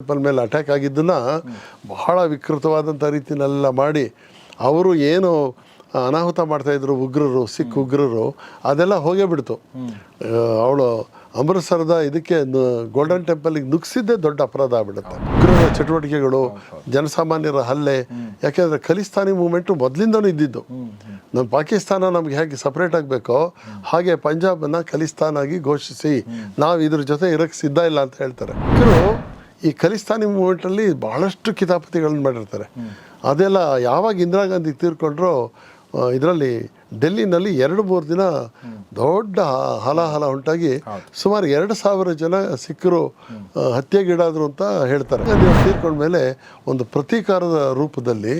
Temple ಮೇಲೆ attack ಆಗಿದ್ದನ್ನು ಬಹಳ ವಿಕೃತವಾದಂಥ ರೀತಿನೆಲ್ಲ ಮಾಡಿ ಅವರು ಏನು ಅನಾಹುತ ಮಾಡ್ತಾಯಿದ್ರು ಉಗ್ರರು, ಸಿಖ್ ಉಗ್ರರು, ಅದೆಲ್ಲ ಹೋಗೇ ಬಿಡ್ತು. ಅವಳು ಅಮೃತ್ಸರದ ಇದಕ್ಕೆ ಗೋಲ್ಡನ್ ಟೆಂಪಲ್ಗೆ ನುಗ್ಸಿದ್ದೇ ದೊಡ್ಡ ಅಪರಾಧ ಆಗ್ಬಿಡುತ್ತೆ. ಉಗ್ರರ ಚಟುವಟಿಕೆಗಳು, ಜನಸಾಮಾನ್ಯರ ಹಲ್ಲೆ, ಯಾಕೆಂದ್ರೆ ಖಲಿಸ್ತಾನಿ ಮೂಮೆಂಟು ಮೊದಲಿಂದನೂ ಇದ್ದಿದ್ದು. ನಮ್ಮ ಪಾಕಿಸ್ತಾನ ನಮ್ಗೆ ಹೇಗೆ ಸಪ್ರೇಟ್ ಆಗಬೇಕೋ, ಹಾಗೆ ಪಂಜಾಬನ್ನು ಖಲಿಸ್ತಾನಾಗಿ ಘೋಷಿಸಿ, ನಾವು ಇದ್ರ ಜೊತೆ ಇರೋಕ್ಕೆ ಸಿದ್ಧ ಇಲ್ಲ ಅಂತ ಹೇಳ್ತಾರೆ. ಉಗ್ರರು ಈ ಖಲಿಸ್ತಾನಿ ಮೂಮೆಂಟಲ್ಲಿ ಬಹಳಷ್ಟು ಕಿತಾಪತಿಗಳನ್ನ ಮಾಡಿರ್ತಾರೆ. ಅದೆಲ್ಲ ಯಾವಾಗ ಇಂದಿರಾ ಗಾಂಧಿ ತೀರ್ಕೊಂಡ್ರೋ ಇದರಲ್ಲಿ ಡೆಲ್ಲಿನಲ್ಲಿ ಎರಡು ಮೂರು ದಿನ ದೊಡ್ಡ ಹಲಾಹಲ ಉಂಟಾಗಿ ಸುಮಾರು ಎರಡು ಸಾವಿರ ಜನ ಸಿಕ್ಕರು ಹತ್ಯೆಗೀಡಾದರು ಅಂತ ಹೇಳ್ತಾರೆ. ತೀರ್ಕೊಂಡ್ಮೇಲೆ ಒಂದು ಪ್ರತೀಕಾರದ ರೂಪದಲ್ಲಿ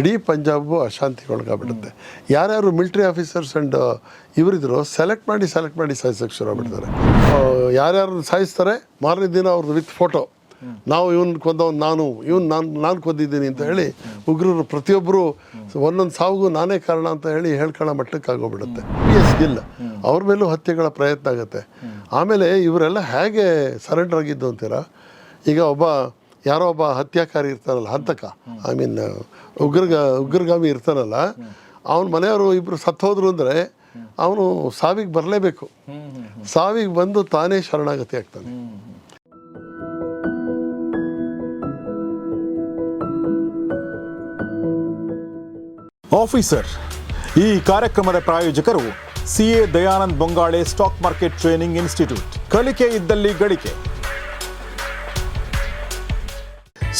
ಇಡೀ ಪಂಜಾಬು ಅಶಾಂತಿಗೊಳಗಾಗ್ಬಿಡುತ್ತೆ. ಯಾರ್ಯಾರು ಮಿಲಿಟ್ರಿ ಆಫೀಸರ್ಸ್ ಆ್ಯಂಡ್ ಇವರಿದ್ರು ಸೆಲೆಕ್ಟ್ ಮಾಡಿ ಸೆಲೆಕ್ಟ್ ಮಾಡಿ ಸಾಯಿಸೋಕೆ ಶುರು ಆಗ್ಬಿಡ್ತಾರೆ. ಯಾರ್ಯಾರು ಸಾಯಿಸ್ತಾರೆ, ಮಾರನೇ ದಿನ ಅವ್ರದ್ದು ವಿತ್ ಫೋಟೋ. ನಾವು ಇವನ್ ಕೊಂದವ್ ನಾನು, ಇವನ್ ನಾನು ನಾನು ಕೊಂದಿದ್ದೀನಿ ಅಂತ ಹೇಳಿ ಉಗ್ರರು ಪ್ರತಿಯೊಬ್ಬರು ಒಂದೊಂದು ಸಾವಿಗೂ ನಾನೇ ಕಾರಣ ಅಂತ ಹೇಳಿ ಹೇಳ್ಕೊಳ್ಳೋ ಮಟ್ಟಕ್ಕೆ ಆಗೋಗ್ಬಿಡುತ್ತೆ. ಗಿಲ್ ಅವ್ರ ಮೇಲೂ ಹತ್ಯೆಗಳ ಪ್ರಯತ್ನ ಆಗುತ್ತೆ. ಆಮೇಲೆ ಇವರೆಲ್ಲ ಹೇಗೆ ಸರೆಂಡರ್ ಆಗಿದ್ದು ಅಂತೀರಾ? ಈಗ ಒಬ್ಬ, ಯಾರೋ ಒಬ್ಬ ಹತ್ಯಾಕಾರಿ ಇರ್ತಾರಲ್ಲ, ಹಂತಕ. ಐ ಮೀನ್ ಉಗ್ರಗ, ಉಗ್ರಗಾಮಿ ಇರ್ತಾರಲ್ಲ, ಅವನ ಮನೆಯವರು ಇಬ್ಬರು ಸತ್ತೋದ್ರು ಅಂದರೆ ಅವನು ಸಾವಿಗೆ ಬರಲೇಬೇಕು. ಸಾವಿಗೆ ಬಂದು ತಾನೇ ಶರಣಾಗತಿ ಆಗ್ತಾನೆ. ಆಫೀಸರ್ ಈ ಕಾರ್ಯಕ್ರಮದ ಪ್ರಾಯೋಜಕರು CA Dayanand Bongale stock market training institute. ಕಲಿಕೆ ಇದ್ದಲ್ಲಿ ಗಳಿಕೆ.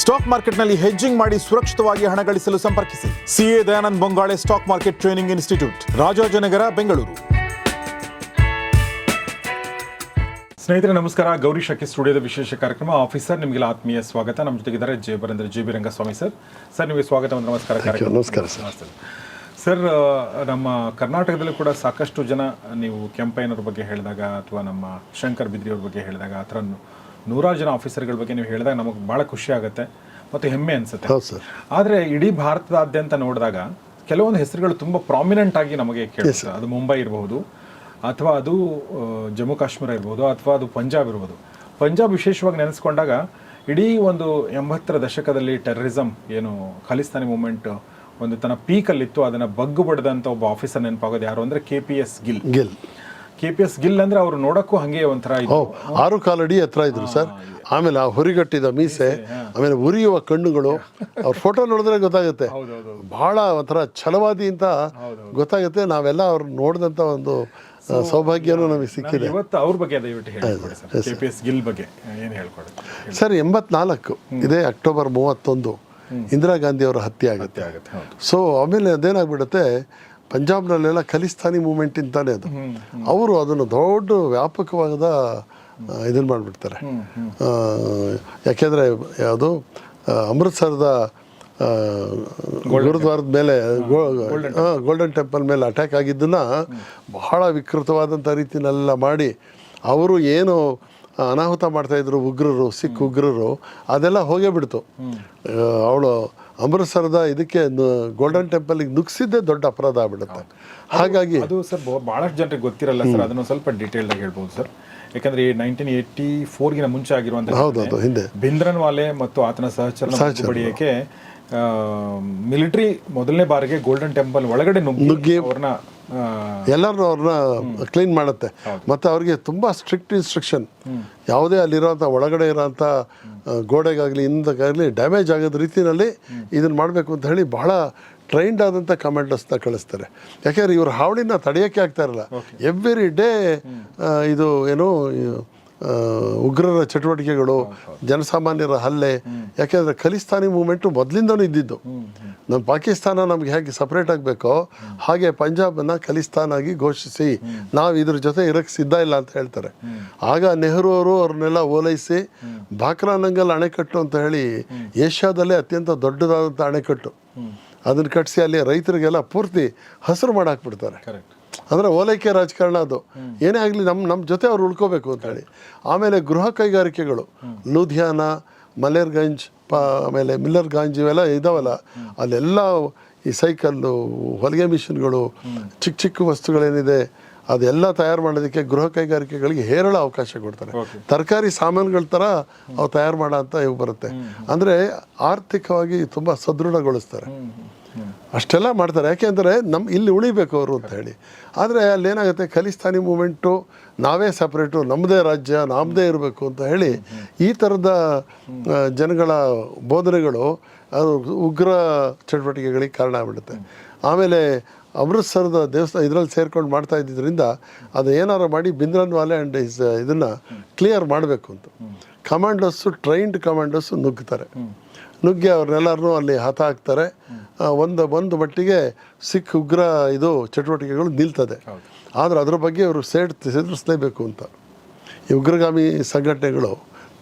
ಸ್ಟಾಕ್ ಮಾರ್ಕೆಟ್ನಲ್ಲಿ ಹೆಜ್ಜಿಂಗ್ ಮಾಡಿ ಸುರಕ್ಷಿತವಾಗಿ ಹಣ ಗಳಿಸಲು ಸಂಪರ್ಕಿಸಿ. CA Dayanand Bongale stock market training institute, Rajajinagar, Bengaluru. ಸ್ನೇಹಿತರೆ ನಮಸ್ಕಾರ. ಗೌರಿ ಶಕಿ ಸ್ಟುಡಿಯೋದ ವಿಶೇಷ ಕಾರ್ಯಕ್ರಮ. ಆಫೀಸರ್ ನಿಮಗೆಲ್ಲ ಆತ್ಮೀಯ ಸ್ವಾಗತ. ನಮ್ಮ ಜೊತೆಗಿದ್ದಾರೆ J Barendra J B Rangaswamy sir. Sir ನಿಮಗೆ ಸ್ವಾಗತ ನಮಸ್ಕಾರ ನಮಸ್ಕಾರ ಸರ್. ಸರ್ ನಮ್ಮ ಕರ್ನಾಟಕದಲ್ಲೂ ಕೂಡ ಸಾಕಷ್ಟು ಜನ ನೀವು ಕೆಂಪಯ್ಯನವ್ರ ಬಗ್ಗೆ ಹೇಳಿದಾಗ ಅಥವಾ ನಮ್ಮ ಶಂಕರ್ ಬಿದ್ರಿ ಅವ್ರ ಬಗ್ಗೆ ಹೇಳಿದಾಗ ಆ ಥರ ನೂರಾರು ಜನ ಆಫೀಸರ್ಗಳ ಬಗ್ಗೆ ನೀವು ಹೇಳಿದಾಗ ನಮಗೆ ಭಾಳ ಖುಷಿ ಆಗುತ್ತೆ ಮತ್ತು ಹೆಮ್ಮೆ ಅನಿಸುತ್ತೆ. ಆದರೆ ಇಡೀ ಭಾರತದಾದ್ಯಂತ ನೋಡಿದಾಗ ಕೆಲವೊಂದು ಹೆಸರುಗಳು ತುಂಬ ಪ್ರಾಮಿನೆಂಟ್ ಆಗಿ ನಮಗೆ ಕೇಳಿಸುತ್ತೆ ಅದು ಮುಂಬೈ ಇರಬಹುದು ಅಥವಾ ಅದು ಜಮ್ಮು ಕಾಶ್ಮೀರ ಇರ್ಬೋದು ಅಥವಾ ಅದು ಪಂಜಾಬ್ ಇರ್ಬೋದು. ಪಂಜಾಬ್ ವಿಶೇಷವಾಗಿ ನೆನೆಸ್ಕೊಂಡಾಗ ಇಡೀ ಒಂದು ಎಂಬತ್ತರ ದಶಕದಲ್ಲಿ ಟೆರರಿಸಮ್ ಏನು ಖಾಲಿಸ್ತಾನಿ ಮೂಮೆಂಟ್ ಒಂದು ತನ್ನ ಪೀಕಲ್ಲಿತ್ತು ಅದನ್ನು ಬಗ್ಗು ಬಡ್ದಂಥ ಒಬ್ಬ ಆಫೀಸರ್ ನೆನಪಾಗೋದು ಯಾರು ಅಂದರೆ K P S Gill Gill K P S Gill ಅಂದರೆ ಅವರು ನೋಡೋಕ್ಕೂ ಹಾಗೆ ಒಂಥರ ಆರು ಕಾಲಡಿ ಹತ್ರ ಇದ್ರು ಸರ್. ಆಮೇಲೆ ಆ ಹುರಿಗಟ್ಟಿದ ಮೀಸೆ ಆಮೇಲೆ ಉರಿಯುವ ಕಣ್ಣುಗಳು ಅವ್ರ ಫೋಟೋ ನೋಡಿದ್ರೆ ಗೊತ್ತಾಗುತ್ತೆ. ಭಾಳ ಬಹಳ ಒಂಥರ ಛಲವಾದಿ ಅಂತ ಗೊತ್ತಾಗುತ್ತೆ. ನಾವೆಲ್ಲ ಅವ್ರು ನೋಡಿದಂಥ ಒಂದು ಸೌಭಾಗ್ಯನೂ ನಮಗೆ ಸಿಕ್ಕಿದೆ. ಇವತ್ತು ಅವ್ರ ಬಗ್ಗೆ ದಯವಿಟ್ಟು ಹೇಳ್ಕೊಡಿ sir. K P S Gill ಬಗ್ಗೆ ಏನು ಹೇಳ್ಕೊಡಿ? ಸರ್ ಎಂಬತ್ನಾಲ್ಕು. ಇದೇ ಅಕ್ಟೋಬರ್ ಮೂವತ್ತೊಂದು. ಇಂದಿರಾ ಗಾಂಧಿ ಅವರ ಹತ್ಯೆ ಆಗುತ್ತೆ. ಸೊ ಆಮೇಲೆ ಅದೇನಾಗ್ಬಿಡುತ್ತೆ ಪಂಜಾಬ್ನಲ್ಲೆಲ್ಲ ಖಲಿಸ್ತಾನಿ ಮೂಮೆಂಟ್ ಇಂತಾನೆ ಅದು. ಅವರು ಅದನ್ನು ದೊಡ್ಡ ವ್ಯಾಪಕವಾದ ಇದನ್ನು ಮಾಡಿಬಿಡ್ತಾರೆ. ಯಾಕೆಂದರೆ ಯಾವುದು ಅಮೃತ್ಸರದ ಗುರುದ್ವಾರದ ಮೇಲೆ ಗೋಲ್ಡನ್ ಟೆಂಪಲ್ ಮೇಲೆ ಅಟ್ಯಾಕ್ ಆಗಿದ್ದನ್ನ ಬಹಳ ವಿಕೃತವಾದಂಥ ರೀತಿನೆಲ್ಲ ಮಾಡಿ ಅವರು ಏನು ಅನಾಹುತ ಮಾಡ್ತಾ ಇದ್ರು ಉಗ್ರರು ಸಿಖ್ ಉಗ್ರರು ಅದೆಲ್ಲ ಹೋಗೇ ಬಿಡ್ತು. ಅವಳು ಅಮೃತಸರದ ಇದಕ್ಕೆ ಗೋಲ್ಡನ್ ಟೆಂಪಲ್ಗೆ ನುಗ್ಸಿದ್ದೇ ದೊಡ್ಡ ಅಪರಾಧ ಆಗ್ಬಿಡುತ್ತೆ. ಹಾಗಾಗಿ ಅದು ಸರ್ ಬಹಳಷ್ಟು ಜನರಿಗೆ ಗೊತ್ತಿರಲ್ಲ ಸರ್ ಅದನ್ನು ಸ್ವಲ್ಪ ಡೀಟೇಲ್ ಆಗಿ ಹೇಳ್ಬೋದು ಸರ್. ಯಾಕಂದ್ರೆ ಈ ನೈನ್ಟೀನ್ ಏಯ್ಟಿ ಫೋರ್ಗಿನ ಮುಂಚೆ ಆಗಿರುವಂತಹ ಹಿಂದೆ ಭಿಂದ್ರನ್ ವಾಲೆ ಮತ್ತು ಆತನ ಸಹಚರ ಬಡಿಯಕ್ಕೆ ಮಿಲಿಟರಿ ಮೊದಲನೇ ಬಾರಿಗೆ ಗೋಲ್ಡನ್ ಟೆಂಪಲ್ ಒಳಗಡೆ ನುಗ್ಗಿ ಅವ್ರನ್ನ ಎಲ್ಲರೂ ಅವ್ರನ್ನ ಕ್ಲೀನ್ ಮಾಡುತ್ತೆ. ಮತ್ತು ಅವ್ರಿಗೆ ತುಂಬ ಸ್ಟ್ರಿಕ್ಟ್ ಇನ್ಸ್ಟ್ರಕ್ಷನ್ ಯಾವುದೇ ಅಲ್ಲಿರೋಂಥ ಒಳಗಡೆ ಇರೋಂಥ ಗೋಡೆಗಾಗಲಿ ಹಿಂದಕ್ಕಾಗಲಿ ಡ್ಯಾಮೇಜ್ ಆಗೋದ ರೀತಿಯಲ್ಲಿ ಇದನ್ನು ಮಾಡಬೇಕು ಅಂತ ಹೇಳಿ ಬಹಳ ಟ್ರೈನ್ಡ್ ಆದಂಥ ಕಮಾಂಡರ್ಸ್ನ ಕಳಿಸ್ತಾರೆ. ಯಾಕೆಂದರೆ ಇವರು ಹಾವಳಿನ ತಡೆಯೋಕ್ಕೆ ಆಗ್ತಾ ಇರಲ್ಲ. ಎವ್ರಿ ಡೇ ಇದು ಏನು ಉಗ್ರರ ಚಟುವಟಿಕೆಗಳು, ಜನಸಾಮಾನ್ಯರ ಹಲ್ಲೆ, ಯಾಕೆಂದರೆ ಖಲಿಸ್ತಾನಿ ಮೂಮೆಂಟು ಮೊದಲಿಂದನೂ ಇದ್ದಿದ್ದು. ನಮ್ಮ ಪಾಕಿಸ್ತಾನ ನಮ್ಗೆ ಹೇಗೆ ಸಪ್ರೇಟ್ ಆಗಬೇಕೋ, ಹಾಗೆ ಪಂಜಾಬನ್ನು ಖಲಿಸ್ತಾನ್ ಆಗಿ ಘೋಷಿಸಿ, ನಾವು ಇದ್ರ ಜೊತೆ ಇರಕ್ಕೆ ಸಿದ್ಧ ಇಲ್ಲ ಅಂತ ಹೇಳ್ತಾರೆ. ಆಗ ನೆಹರು ಅವರು ಅವ್ರನ್ನೆಲ್ಲ ಓಲೈಸಿ ಬಾಕ್ರಾನಂಗಲ್ ಅಣೆಕಟ್ಟು ಅಂತ ಹೇಳಿ, ಏಷ್ಯಾದಲ್ಲೇ ಅತ್ಯಂತ ದೊಡ್ಡದಾದಂಥ ಅಣೆಕಟ್ಟು ಅದನ್ನು ಕಟ್ಟಿಸಿ ಅಲ್ಲಿ ರೈತರಿಗೆಲ್ಲ ಪೂರ್ತಿ ಹಸಿರು ಮಾಡಾಕ್ಬಿಡ್ತಾರೆ. ಕರೆಕ್ಟ್ ಅಂದರೆ ಓಲೈಕೆ ರಾಜಕಾರಣ ಅದು. ಏನೇ ಆಗಲಿ ನಮ್ಮ ನಮ್ಮ ಜೊತೆ ಅವ್ರು ಉಳ್ಕೋಬೇಕು ಅಂತೇಳಿ ಆಮೇಲೆ ಗೃಹ ಕೈಗಾರಿಕೆಗಳು ಲೂಧಿಯಾನ ಮಲೇರ್ಗಂಜ್ ಪ ಆಮೇಲೆ ಮಿಲ್ಲರ್ಗಂಜ್ ಇವೆಲ್ಲ ಇದಾವಲ್ಲ. ಅಲ್ಲೆಲ್ಲ ಈ ಸೈಕಲ್ಲು ಹೊಲಿಗೆ ಮಿಷಿನ್ಗಳು ಚಿಕ್ಕ ಚಿಕ್ಕ ವಸ್ತುಗಳೇನಿದೆ ಅದೆಲ್ಲ ತಯಾರು ಮಾಡೋದಕ್ಕೆ ಗೃಹ ಕೈಗಾರಿಕೆಗಳಿಗೆ ಹೇರಳ ಅವಕಾಶ ಕೊಡ್ತಾರೆ. ತರಕಾರಿ ಸಾಮಾನುಗಳ ಥರ ಅವು ತಯಾರು ಮಾಡೋ ಅಂತ ಇವು ಬರುತ್ತೆ. ಅಂದರೆ ಆರ್ಥಿಕವಾಗಿ ತುಂಬ ಸದೃಢಗೊಳಿಸ್ತಾರೆ. ಅಷ್ಟೆಲ್ಲ ಮಾಡ್ತಾರೆ. ಯಾಕೆಂದರೆ ನಮ್ಮ ಇಲ್ಲಿ ಉಳಿಬೇಕು ಅವರು ಅಂತ ಹೇಳಿ. ಆದರೆ ಅಲ್ಲಿ ಏನಾಗುತ್ತೆ? ಖಲಿಸ್ತಾನಿ ಮೂಮೆಂಟು ನಾವೇ ಸಪ್ರೇಟು ನಮ್ಮದೇ ರಾಜ್ಯ ನಮ್ಮದೇ ಇರಬೇಕು ಅಂತ ಹೇಳಿ ಈ ಥರದ ಜನಗಳ ಬೋಧನೆಗಳು ಅದು ಉಗ್ರ ಚಟುವಟಿಕೆಗಳಿಗೆ ಕಾರಣ ಆಗ್ಬಿಡುತ್ತೆ. ಆಮೇಲೆ ಅಮೃತ್ಸರದ ದೇವಸ್ಥಾನ ಇದರಲ್ಲಿ ಸೇರ್ಕೊಂಡು ಮಾಡ್ತಾ ಇದ್ದಿದ್ದರಿಂದ ಅದು ಏನಾರು ಮಾಡಿ ಬಿಂದ್ರನ್ ವಾಲೆ ಆ್ಯಂಡ್ ಇಸ್, ಇದನ್ನು ಕ್ಲಿಯರ್ ಮಾಡಬೇಕು ಅಂತ. ಕಮಾಂಡರ್ಸು, ಟ್ರೈನ್ಡ್ ಕಮಾಂಡರ್ಸು ನುಗ್ಗುತ್ತಾರೆ ನುಗ್ಗಿ ಅವ್ರನ್ನೆಲ್ಲರನ್ನೂ ಅಲ್ಲಿ ಹತ ಹಾಕ್ತಾರೆ. ಒಂದು ಒಂದು ಮಟ್ಟಿಗೆ ಸಿಖ್ ಉಗ್ರ ಇದು ಚಟುವಟಿಕೆಗಳು ನಿಲ್ತದೆ. ಆದರೆ ಅದರ ಬಗ್ಗೆ ಅವರು ಸೇಡ್ ಎದುರಿಸಲೇಬೇಕು ಅಂತ. ಈ ಉಗ್ರಗಾಮಿ ಸಂಘಟನೆಗಳು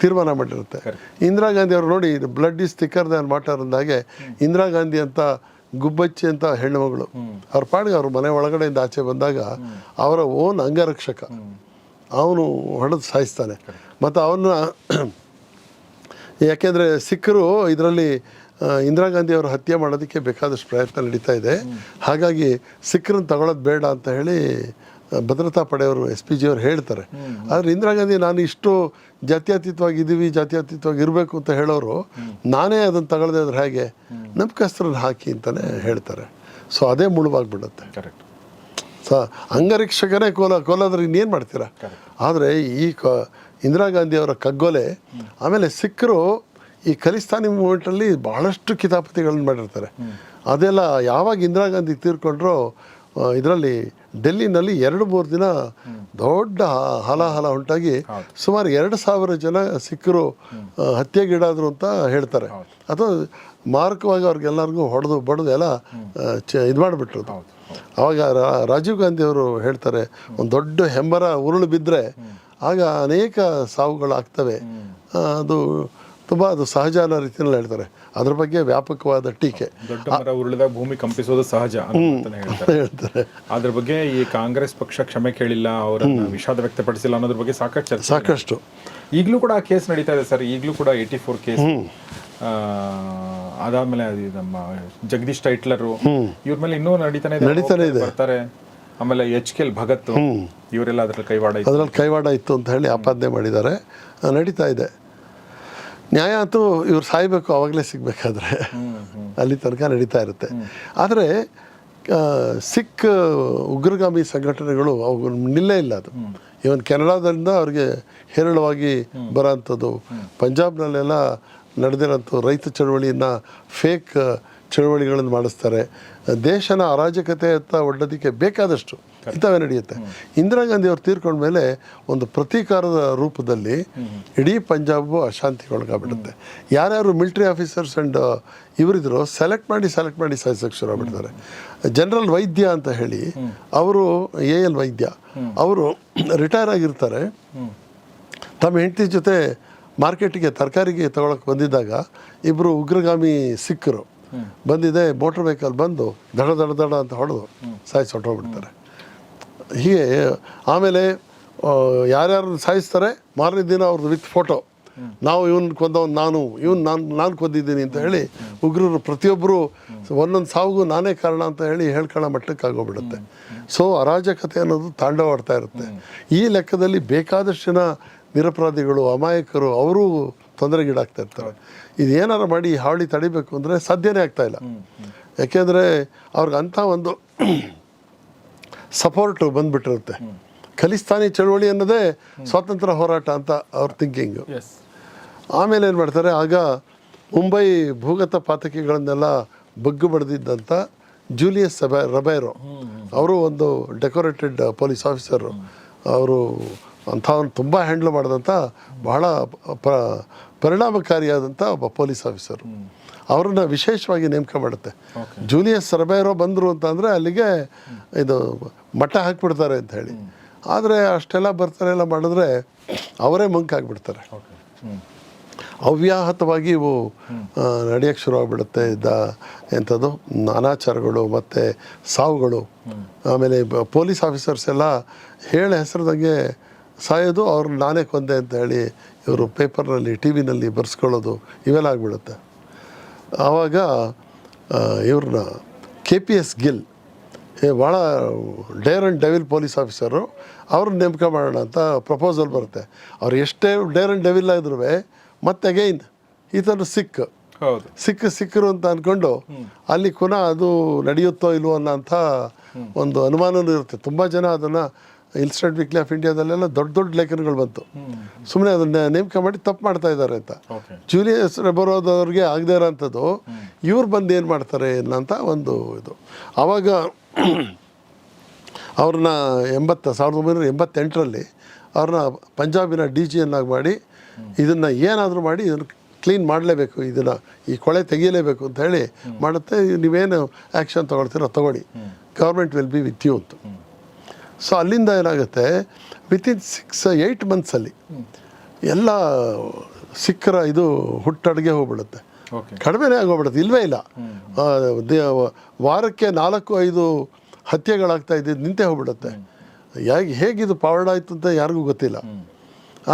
ತೀರ್ಮಾನ ಮಾಡಿರುತ್ತೆ. ಇಂದಿರಾ ಗಾಂಧಿ ಅವರು ನೋಡಿ blood is thicker than water ಅಂದಾಗೆ ಇಂದಿರಾ ಗಾಂಧಿ ಅಂತ ಗುಬ್ಬಚ್ಚಿ ಅಂತ ಹೆಣ್ಣು ಮಗಳು. ಅವ್ರ ಪಾಡಿಗೆ ಅವ್ರ ಮನೆ ಒಳಗಡೆಯಿಂದ ಆಚೆ ಬಂದಾಗ ಅವರ ಓನ್ ಅಂಗರಕ್ಷಕ ಅವನು ಹೊಡೆದು ಸಾಯಿಸ್ತಾನೆ. ಮತ್ತು ಅವನ್ನ ಯಾಕೆಂದರೆ ಸಿಖ್ಖರು ಇದರಲ್ಲಿ ಇಂದಿರಾ ಗಾಂಧಿ ಅವರು ಹತ್ಯೆ ಮಾಡೋದಕ್ಕೆ ಬೇಕಾದಷ್ಟು ಪ್ರಯತ್ನ ನಡೀತಾ ಇದೆ. ಹಾಗಾಗಿ ಸಿಖ್ರನ್ನ ತಗೊಳ್ಳೋದು ಬೇಡ ಅಂತ ಹೇಳಿ ಭದ್ರತಾ ಪಡೆಯವರು ಎಸ್ ಪಿ ಜಿಯವರು ಹೇಳ್ತಾರೆ. ಆದರೆ ಇಂದಿರಾ ಗಾಂಧಿ ನಾನು ಇಷ್ಟು ಜಾತ್ಯತೀತವಾಗಿ ಇದ್ದೀವಿ ಜಾತ್ಯತೀತವಾಗಿ ಇರಬೇಕು ಅಂತ ಹೇಳೋರು ನಾನೇ ಅದನ್ನು ತಗೊಳ್ಳದೆ ಅದ್ರ ಹೇಗೆ? ನಂಬಿಕಸ್ತ್ರನ್ನ ಹಾಕಿ ಅಂತಲೇ ಹೇಳ್ತಾರೆ. ಸೊ ಅದೇ ಮುಳುವಾಗ್ಬಿಡುತ್ತೆ. ಕರೆಕ್ಟ್ ಸ ಅಂಗರಕ್ಷಕನೇ ಕೋಲ ಕೋಲಾದ್ರೆ ಇನ್ನೇನು ಮಾಡ್ತೀರಾ? ಆದರೆ ಈ ಕ ಇಂದಿರಾ ಗಾಂಧಿಯವರ ಕಗ್ಗೊಲೆ ಆಮೇಲೆ ಸಿಖ್ಖರು ಈ ಖಲಿಸ್ತಾನಿ ಮೂಮೆಂಟಲ್ಲಿ ಬಹಳಷ್ಟು ಕಿತಾಪತಿಗಳನ್ನ ಮಾಡಿರ್ತಾರೆ. ಅದೆಲ್ಲ ಯಾವಾಗ ಇಂದಿರಾ ಗಾಂಧಿ ತೀರ್ಕೊಂಡ್ರೋ ಇದರಲ್ಲಿ ಡೆಲ್ಲಿನಲ್ಲಿ ಎರಡು ಮೂರು ದಿನ ದೊಡ್ಡ ಹಲಹಲ ಉಂಟಾಗಿ ಸುಮಾರು ಎರಡು ಸಾವಿರ ಜನ ಸಿಕ್ಕರು ಹತ್ಯೆಗೀಡಾದರು ಅಂತ ಹೇಳ್ತಾರೆ. ಅಥವಾ ಮಾರಕವಾಗಿ ಅವ್ರಿಗೆಲ್ಲರಿಗೂ ಹೊಡೆದು ಬಡದು ಎಲ್ಲ ಇದು ಮಾಡಿಬಿಟ್ರು ಆವಾಗ ರಾಜೀವ್ ಗಾಂಧಿ ಅವರು ಹೇಳ್ತಾರೆ ಒಂದು ದೊಡ್ಡ ಹೆಮ್ಮರ ಉರುಳು ಬಿದ್ದರೆ ಆಗ ಅನೇಕ ಸಾವುಗಳಾಗ್ತವೆ ಅದು ತುಂಬ ಅದು ಸಹಜ ಅನ್ನೋ ರೀತಿಯಲ್ಲಿ ಹೇಳ್ತಾರೆ. ಅದ್ರ ಬಗ್ಗೆ ವ್ಯಾಪಕವಾದ ಟೀಕೆ. ದೊಡ್ಡ ಮರ ಉರುಳಿದಾಗ ಭೂಮಿ ಕಂಪಿಸೋದು ಸಹಜ ಅಂತಾನೆ ಹೇಳ್ತಾರೆ. ಅದ್ರ ಬಗ್ಗೆ ಈ ಕಾಂಗ್ರೆಸ್ ಪಕ್ಷ ಕ್ಷಮೆ ಕೇಳಿಲ್ಲ ಅವರ ವಿಷಾದ ವ್ಯಕ್ತಪಡಿಸಿಲ್ಲ ಅನ್ನೋದ್ರ ಬಗ್ಗೆ ಸಾಕಷ್ಟು ಚರ್ಚೆ ಸಾಕಷ್ಟು. ಈಗಲೂ ಕೂಡ ಆ ಕೇಸ್ ನಡೀತಾ ಇದೆ ಸರ್. ಈಗಲೂ ಕೂಡ ಏಯ್ಟಿ ಫೋರ್ ಕೇಸ್ ಅದಾದ್ಮೇಲೆ ಅದು ನಮ್ಮ ಜಗದೀಶ್ ಟೈಟ್ಲರು ಇವ್ರ ಮೇಲೆ ಇನ್ನೂ ನಡೀತಾನೆ ಇದೆ. ನಡೀತಾನೆ ಇದೆ. ಬರ್ತಾರೆ. ಆಮೇಲೆ ಎಚ್ ಕೆ ಎಲ್ ಭಗತ್ ಇವರೆಲ್ಲ ಅದ್ರಲ್ಲಿ ಕೈವಾಡ ಇತ್ತು. ಅದರಲ್ಲಿ ಕೈವಾಡ ಇತ್ತು ಅಂತ ಹೇಳಿ ಆಪಾದನೆ ಮಾಡಿದ್ದಾರೆ. ನಡೀತಾ ಇದೆ. ನ್ಯಾಯ ಅಂತೂ ಇವ್ರು ಸಾಯಬೇಕು ಆವಾಗಲೇ ಸಿಗಬೇಕಾದ್ರೆ. ಅಲ್ಲಿ ತನಕ ನಡೀತಾ ಇರುತ್ತೆ. ಆದರೆ ಸಿಖ್ ಉಗ್ರಗಾಮಿ ಸಂಘಟನೆಗಳು ಅವು ನಿಲ್ಲೇ ಇಲ್ಲ ಅದು. ಇವನ್ ಕೆನಡಾದಿಂದ ಅವ್ರಿಗೆ ಹೇರಳವಾಗಿ ಬರೋಂಥದ್ದು. ಪಂಜಾಬ್ನಲ್ಲೆಲ್ಲ ನಡೆದಿರೋಂಥ ರೈತ ಚಳವಳಿಯನ್ನು ಫೇಕ್ ಚಳವಳಿಗಳನ್ನು ಮಾಡಿಸ್ತಾರೆ. ದೇಶನ ಅರಾಜಕತೆ ಅಂತ ಒಡ್ಡೋದಕ್ಕೆ ಬೇಕಾದಷ್ಟು. ಇಂಥವೇ ನಡೆಯುತ್ತೆ. ಇಂದಿರಾ ಗಾಂಧಿ ಅವ್ರು ತೀರ್ಕೊಂಡ ಮೇಲೆ ಒಂದು ಪ್ರತೀಕಾರದ ರೂಪದಲ್ಲಿ ಇಡೀ ಪಂಜಾಬು ಅಶಾಂತಿಗೊಳಗಾಗ್ಬಿಡುತ್ತೆ ಯಾರ್ಯಾರು ಮಿಲಿಟ್ರಿ ಆಫೀಸರ್ಸ್ ಆ್ಯಂಡ್ ಇವರಿದ್ರು ಸೆಲೆಕ್ಟ್ ಮಾಡಿ ಸೆಲೆಕ್ಟ್ ಮಾಡಿ ಸಾಯಿಸೋಕೆ ಶುರು ಆಗ್ಬಿಡ್ತಾರೆ. ಜನರಲ್ ವೈದ್ಯ ಅಂತ ಹೇಳಿ ಅವರು ಎ ಎಲ್ ವೈದ್ಯ ಅವರು ರಿಟೈರ್ ಆಗಿರ್ತಾರೆ. ತಮ್ಮ ಹೆಂಡತಿ ಜೊತೆ ಮಾರ್ಕೆಟಿಗೆ ತರಕಾರಿಗೆ ತಗೊಳಕ್ಕೆ ಬಂದಿದ್ದಾಗ ಇಬ್ಬರು ಉಗ್ರಗಾಮಿ ಸಿಕ್ಕರು ಬಂದಿದೆ ಮೋಟ್ರ್ ವೆಹಿಕಲ್ ಬಂದು ದಡ ದಡ ದಡ ಅಂತ ಹೊಡೆದು ಸಾಯಿಸಿ ಹೊಟ್ಟೋಗ್ಬಿಡ್ತಾರೆ ಹೀಗೆ ಆಮೇಲೆ ಯಾರ್ಯಾರು ಸಾಯಿಸ್ತಾರೆ, ಮಾರನೇ ದಿನ ಅವ್ರದ್ದು ವಿತ್ ಫೋಟೋ. ನಾವು ಇವನ್ ಕೊಂದವನು ನಾನು, ಇವನ್ ನಾನು ನಾನು ಕೊಂದಿದ್ದೀನಿ ಅಂತ ಹೇಳಿ ಉಗ್ರರು ಪ್ರತಿಯೊಬ್ಬರು ಒಂದೊಂದು ಸಾವಿಗೂ ನಾನೇ ಕಾರಣ ಅಂತ ಹೇಳಿ ಹೇಳ್ಕೊಳ್ಳೋ ಮಟ್ಟಕ್ಕೆ ಆಗೋಗ್ಬಿಡುತ್ತೆ. ಸೊ ಅರಾಜಕತೆ ಅನ್ನೋದು ತಾಂಡವಾಡ್ತಾ ಇರುತ್ತೆ. ಈ ಲೆಕ್ಕದಲ್ಲಿ ಬೇಕಾದಷ್ಟು ಜನ ನಿರಪರಾಧಿಗಳು, ಅಮಾಯಕರು, ಅವರು ತೊಂದರೆಗೀಡಾಗ್ತಾ ಇರ್ತಾರೆ. ಇದು ಏನಾರ ಮಾಡಿ ಹಾವಳಿ ತಡಿಬೇಕು ಅಂದರೆ ಸಾಧ್ಯನೇ ಆಗ್ತಾಯಿಲ್ಲ ಯಾಕೆಂದರೆ ಅವ್ರಿಗೆ ಅಂಥ ಒಂದು ಸಪೋರ್ಟು ಬಂದ್ಬಿಟ್ಟಿರುತ್ತೆ. ಖಲಿಸ್ತಾನಿ ಚಳವಳಿ ಅನ್ನೋದೇ ಸ್ವಾತಂತ್ರ್ಯ ಹೋರಾಟ ಅಂತ ಅವ್ರ ಥಿಂಕಿಂಗು ಆಮೇಲೆ ಏನು ಮಾಡ್ತಾರೆ? ಆಗ ಮುಂಬೈ ಭೂಗತ ಪಾತಕಿಗಳನ್ನೆಲ್ಲ ಬಗ್ಗು ಬಡ್ದಿದ್ದಂಥ ಜೂಲಿಯಸ್ ಸಬೆ ರಬೈರೋ ಅವರು ಒಂದು ಡೆಕೋರೇಟೆಡ್ ಪೊಲೀಸ್ ಆಫೀಸರು ಅವರು ಅಂಥ ಒಂದು ತುಂಬ ಹ್ಯಾಂಡ್ಲ್ ಮಾಡಿದಂಥ ಬಹಳ ಪರಿಣಾಮಕಾರಿಯಾದಂಥ ಒಬ್ಬ ಪೊಲೀಸ್ ಆಫೀಸರು ಅವ್ರನ್ನ ವಿಶೇಷವಾಗಿ ನೇಮಕ ಮಾಡುತ್ತೆ. ಜೂಲಿಯಸ್ ಸರ್ಬೇರೋ ಬಂದರು ಅಂತಂದರೆ ಅಲ್ಲಿಗೆ ಇದು ಮಠ ಹಾಕ್ಬಿಡ್ತಾರೆ ಅಂತ ಹೇಳಿ. ಆದರೆ ಅಷ್ಟೆಲ್ಲ ಬರ್ತಾರೆ ಎಲ್ಲ ಮಾಡಿದ್ರೆ ಅವರೇ ಮಂಕಾಗ್ಬಿಡ್ತಾರೆ ಅವ್ಯಾಹತವಾಗಿ ಇವು ನಡೆಯೋಕ್ಕೆ ಶುರು ಆಗಿಬಿಡುತ್ತೆ ದ ಎಂಥದ್ದು? ಅನಾಚಾರಗಳು ಮತ್ತು ಸಾವುಗಳು. ಆಮೇಲೆ ಪೊಲೀಸ್ ಆಫೀಸರ್ಸ್ ಎಲ್ಲ ಹೇಳಿ ಹೆಸರದಂಗೆ ಸಾಯೋದು ಅವ್ರು ನಾನೇ ಕೊಂದೆ ಅಂತ ಹೇಳಿ ಇವರು ಪೇಪರ್ನಲ್ಲಿ ಟಿ ವಿನಲ್ಲಿ ಬರ್ಸ್ಕೊಳ್ಳೋದು ಇವೆಲ್ಲ ಆಗಿಬಿಡುತ್ತೆ. ಆವಾಗ ಇವ್ರನ್ನ ಕೆ ಪಿ ಎಸ್ ಗಿಲ್ ಏ ಭಾಳ dare and devil police officer ಅವ್ರನ್ನ ನೇಮಕ ಮಾಡೋಣ ಅಂತ ಪ್ರಪೋಸಲ್ ಬರುತ್ತೆ. ಅವ್ರು ಎಷ್ಟೇ ಡೇರ್ ಆ್ಯಂಡ್ ಡೆವಿಲ್ ಆದ್ರೂ ಮತ್ತೆ ಅಗೈನ್ ಈತನು ಸಿಕ್. ಹೌದು. ಸಿಕ್ಕ ಸಿಕ್ಕರು ಅಂತ ಅಂದ್ಕೊಂಡು ಅಲ್ಲಿ ಪುನಃ ಅದು ನಡೆಯುತ್ತೋ ಇಲ್ವೋ ಅನ್ನೋಂಥ ಒಂದು ಅನುಮಾನವೂ ಇರುತ್ತೆ. ತುಂಬ ಜನ ಅದನ್ನು ಇನ್ಸ್ಟೆಂಟ್ ವೀಕ್ಲಿ ಆಫ್ ಇಂಡಿಯಾದಲ್ಲೆಲ್ಲ ದೊಡ್ಡ ದೊಡ್ಡ ಲೇಖನಗಳು ಬಂತು. ಸುಮ್ಮನೆ ಅದನ್ನ ನೇಮಕ ಮಾಡಿ ತಪ್ಪು ಮಾಡ್ತಾ ಇದ್ದಾರೆ ಅಂತ. ಜೂಲಿಯಸ್ ಬರೋದವ್ರಿಗೆ ಆಗದೆ ಇರೋಂಥದ್ದು ಇವ್ರು ಬಂದು ಏನು ಮಾಡ್ತಾರೆ ಅನ್ನೋಂಥ ಒಂದು ಇದು. ಆವಾಗ ಅವ್ರನ್ನ ಎಂಬತ್ತು ಸಾವಿರದ ಒಂಬೈನೂರ ಎಂಬತ್ತೆಂಟರಲ್ಲಿ ಅವ್ರನ್ನ ಪಂಜಾಬಿನ ಡಿ ಜಿಯನ್ನಾಗಿ ಮಾಡಿ ಇದನ್ನು ಏನಾದರೂ ಮಾಡಿ ಇದನ್ನು ಕ್ಲೀನ್ ಮಾಡಲೇಬೇಕು ಇದನ್ನು ಈ ಕೊಳೆ ತೆಗೆಯಲೇಬೇಕು ಅಂತ ಹೇಳಿ ಮಾಡುತ್ತೆ. ನೀವೇನು ಆ್ಯಕ್ಷನ್ ತೊಗೊಳ್ತೀರೋ ತೊಗೊಳ್ಳಿ. Government will be with you ಅಂತ. ಸೊ ಅಲ್ಲಿಂದ ಏನಾಗುತ್ತೆ? ವಿತಿನ್ ಸಿಕ್ಸ್ ಏಯ್ಟ್ ಮಂತ್ಸಲ್ಲಿ ಎಲ್ಲ ಸಿಕ್ಕರ ಇದು ಹುಟ್ಟಡಿಗೆ ಹೋಗ್ಬಿಡುತ್ತೆ. ಕಡಿಮೆನೇ ಆಗೋಗ್ಬಿಡುತ್ತೆ ಇಲ್ವೇ ಇಲ್ಲ. ವಾರಕ್ಕೆ ನಾಲ್ಕು ಐದು ಹತ್ಯೆಗಳಾಗ್ತಾ ಇದ್ದಿದ್ದು ನಿಂತೇ ಹೋಗ್ಬಿಡುತ್ತೆ. ಯಾಕೆ ಹೇಗಿದು ಪಾವಡ ಆಯಿತು ಅಂತ ಯಾರಿಗೂ ಗೊತ್ತಿಲ್ಲ.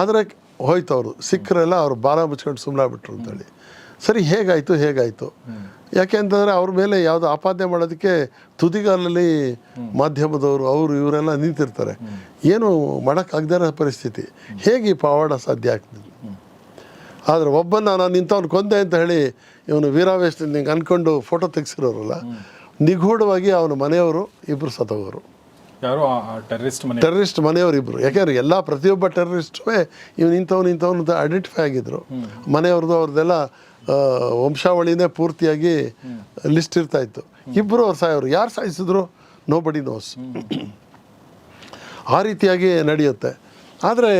ಆದರೆ ಹೋಯ್ತು ಅವರು. ಸಿಕ್ಕರೆಲ್ಲ ಅವ್ರು ಬಾಲ ಮುಚ್ಕೊಂಡು ಸುಮ್ಮನಾಗ್ಬಿಟ್ರು ಅಂತೇಳಿ. ಸರಿ ಹೇಗಾಯಿತು ಹೇಗಾಯಿತು? ಯಾಕೆ ಅಂತಂದರೆ ಅವ್ರ ಮೇಲೆ ಯಾವುದು ಆಪಾದನೆ ಮಾಡೋದಕ್ಕೆ ತುದಿಗಾಲಲ್ಲಿ ಮಾಧ್ಯಮದವರು ಅವರು ಇವರೆಲ್ಲ ನಿಂತಿರ್ತಾರೆ. ಏನು ಮಾಡೋಕ್ಕಾಗದೇ ಇರೋ ಪರಿಸ್ಥಿತಿ. ಹೇಗೆ ಈ ಪವಾಡ ಸಾಧ್ಯ ಆಗ್ತದೆ? ಆದರೆ ಒಬ್ಬನ ನಾನು ನಿಂತವ್ನು ಕೊಂದೆ ಅಂತ ಹೇಳಿ ಇವನು ವೀರಾವೇಶ್ ನಿಂಗೆ ಅನ್ಕೊಂಡು ಫೋಟೋ ತೆಗೆಸಿರೋರಲ್ಲ ನಿಗೂಢವಾಗಿ ಅವನ ಮನೆಯವರು ಇಬ್ಬರು ಸತವರು ಯಾರು? ಟೆರರಿಸ್ಟ್ ಮನೆ ಟೆರರಿಸ್ಟ್ ಮನೆಯವರು. ಇಬ್ಬರು ಯಾಕೆಂದ್ರೆ ಎಲ್ಲ ಪ್ರತಿಯೊಬ್ಬ ಟೆರರಿಸ್ಟ್ ಇವನು ಇಂಥವ್ನು ಇಂಥವ್ನು ಅಂತ ಐಡೆಂಟಿಫೈ ಆಗಿದ್ರು. ಮನೆಯವ್ರದ್ದು ಅವ್ರದ್ದೆಲ್ಲ ವಂಶಾವಳಿನೇ ಪೂರ್ತಿಯಾಗಿ ಲಿಸ್ಟ್ ಇರ್ತಾ ಇತ್ತು ಇಬ್ಬರು ಅವ್ರು ಸಾಯೋರು. ಯಾರು ಸಾಯಿಸಿದ್ರು? ನೋ ಬಡಿ ನೋಸ್ ಆ ರೀತಿಯಾಗಿ ನಡೆಯುತ್ತೆ. ಆದರೆ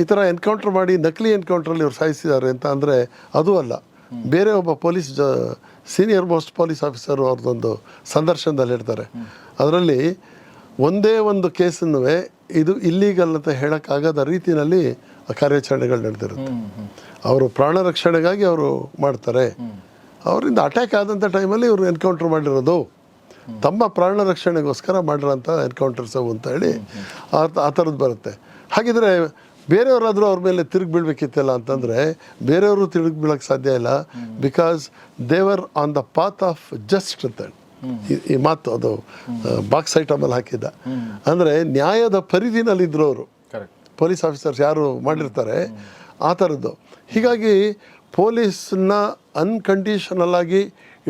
ಈ ಥರ ಎನ್ಕೌಂಟರ್ ಮಾಡಿ ನಕಲಿ ಎನ್ಕೌಂಟ್ರಲ್ಲಿ ಇವ್ರು ಸಾಯಿಸಿದ್ದಾರೆ ಅಂತ ಅಂದರೆ ಅದು ಅಲ್ಲ. ಬೇರೆ ಒಬ್ಬ ಪೊಲೀಸ್ ಜ ಸೀನಿಯರ್ ಮೋಸ್ಟ್ ಪೊಲೀಸ್ ಆಫೀಸರು ಅವ್ರದ್ದೊಂದು ಸಂದರ್ಶನದಲ್ಲಿ ಹೇಳ್ತಾರೆ ಅದರಲ್ಲಿ ಒಂದೇ ಒಂದು ಕೇಸನ್ನು ಇದು ಇಲ್ಲೀಗಲ್ ಅಂತ ಹೇಳೋಕ್ಕಾಗದ ರೀತಿಯಲ್ಲಿ ಕಾರ್ಯಾಚರಣೆಗಳು ನಡೆದಿರುತ್ತೆ. ಅವರು ಪ್ರಾಣ ರಕ್ಷಣೆಗಾಗಿ ಅವರು ಮಾಡ್ತಾರೆ. ಅವರಿಂದ ಅಟ್ಯಾಕ್ ಆದಂಥ ಟೈಮಲ್ಲಿ ಇವರು ಎನ್ಕೌಂಟರ್ ಮಾಡಿರೋದು. ತಮ್ಮ ಪ್ರಾಣ ರಕ್ಷಣೆಗೋಸ್ಕರ ಮಾಡಿರೋಂಥ ಎನ್ಕೌಂಟರ್ಸ್ ಅವು ಅಂತ ಹೇಳಿ ಆ ಥರದ್ದು ಬರುತ್ತೆ. ಹಾಗಿದ್ರೆ ಬೇರೆಯವರಾದರೂ ಅವ್ರ ಮೇಲೆ ತಿರುಗಿ ಬೀಳಬೇಕಿತ್ತಲ್ಲ ಅಂತಂದರೆ ಬೇರೆಯವರು ತಿರುಗಿ ಬೀಳಕ್ಕೆ ಸಾಧ್ಯ ಇಲ್ಲ. Because they were on the path of just ಅಂತೇಳಿ ಈ- ಈ ಮಾತು ಅದು ಬಾಕ್ಸ್ ಐಟಮಲ್ಲಿ ಹಾಕಿದ್ದ. ಅಂದರೆ ನ್ಯಾಯದ ಪರಿಧಿನಲ್ಲಿದ್ದರು ಅವರು. ಪೊಲೀಸ್ ಆಫೀಸರ್ಸ್ ಯಾರು ಮಾಡಿರ್ತಾರೆ ಆ ಥರದ್ದು. ಹೀಗಾಗಿ ಪೊಲೀಸನ್ನ ಅನ್ಕಂಡೀಷನಲ್ ಆಗಿ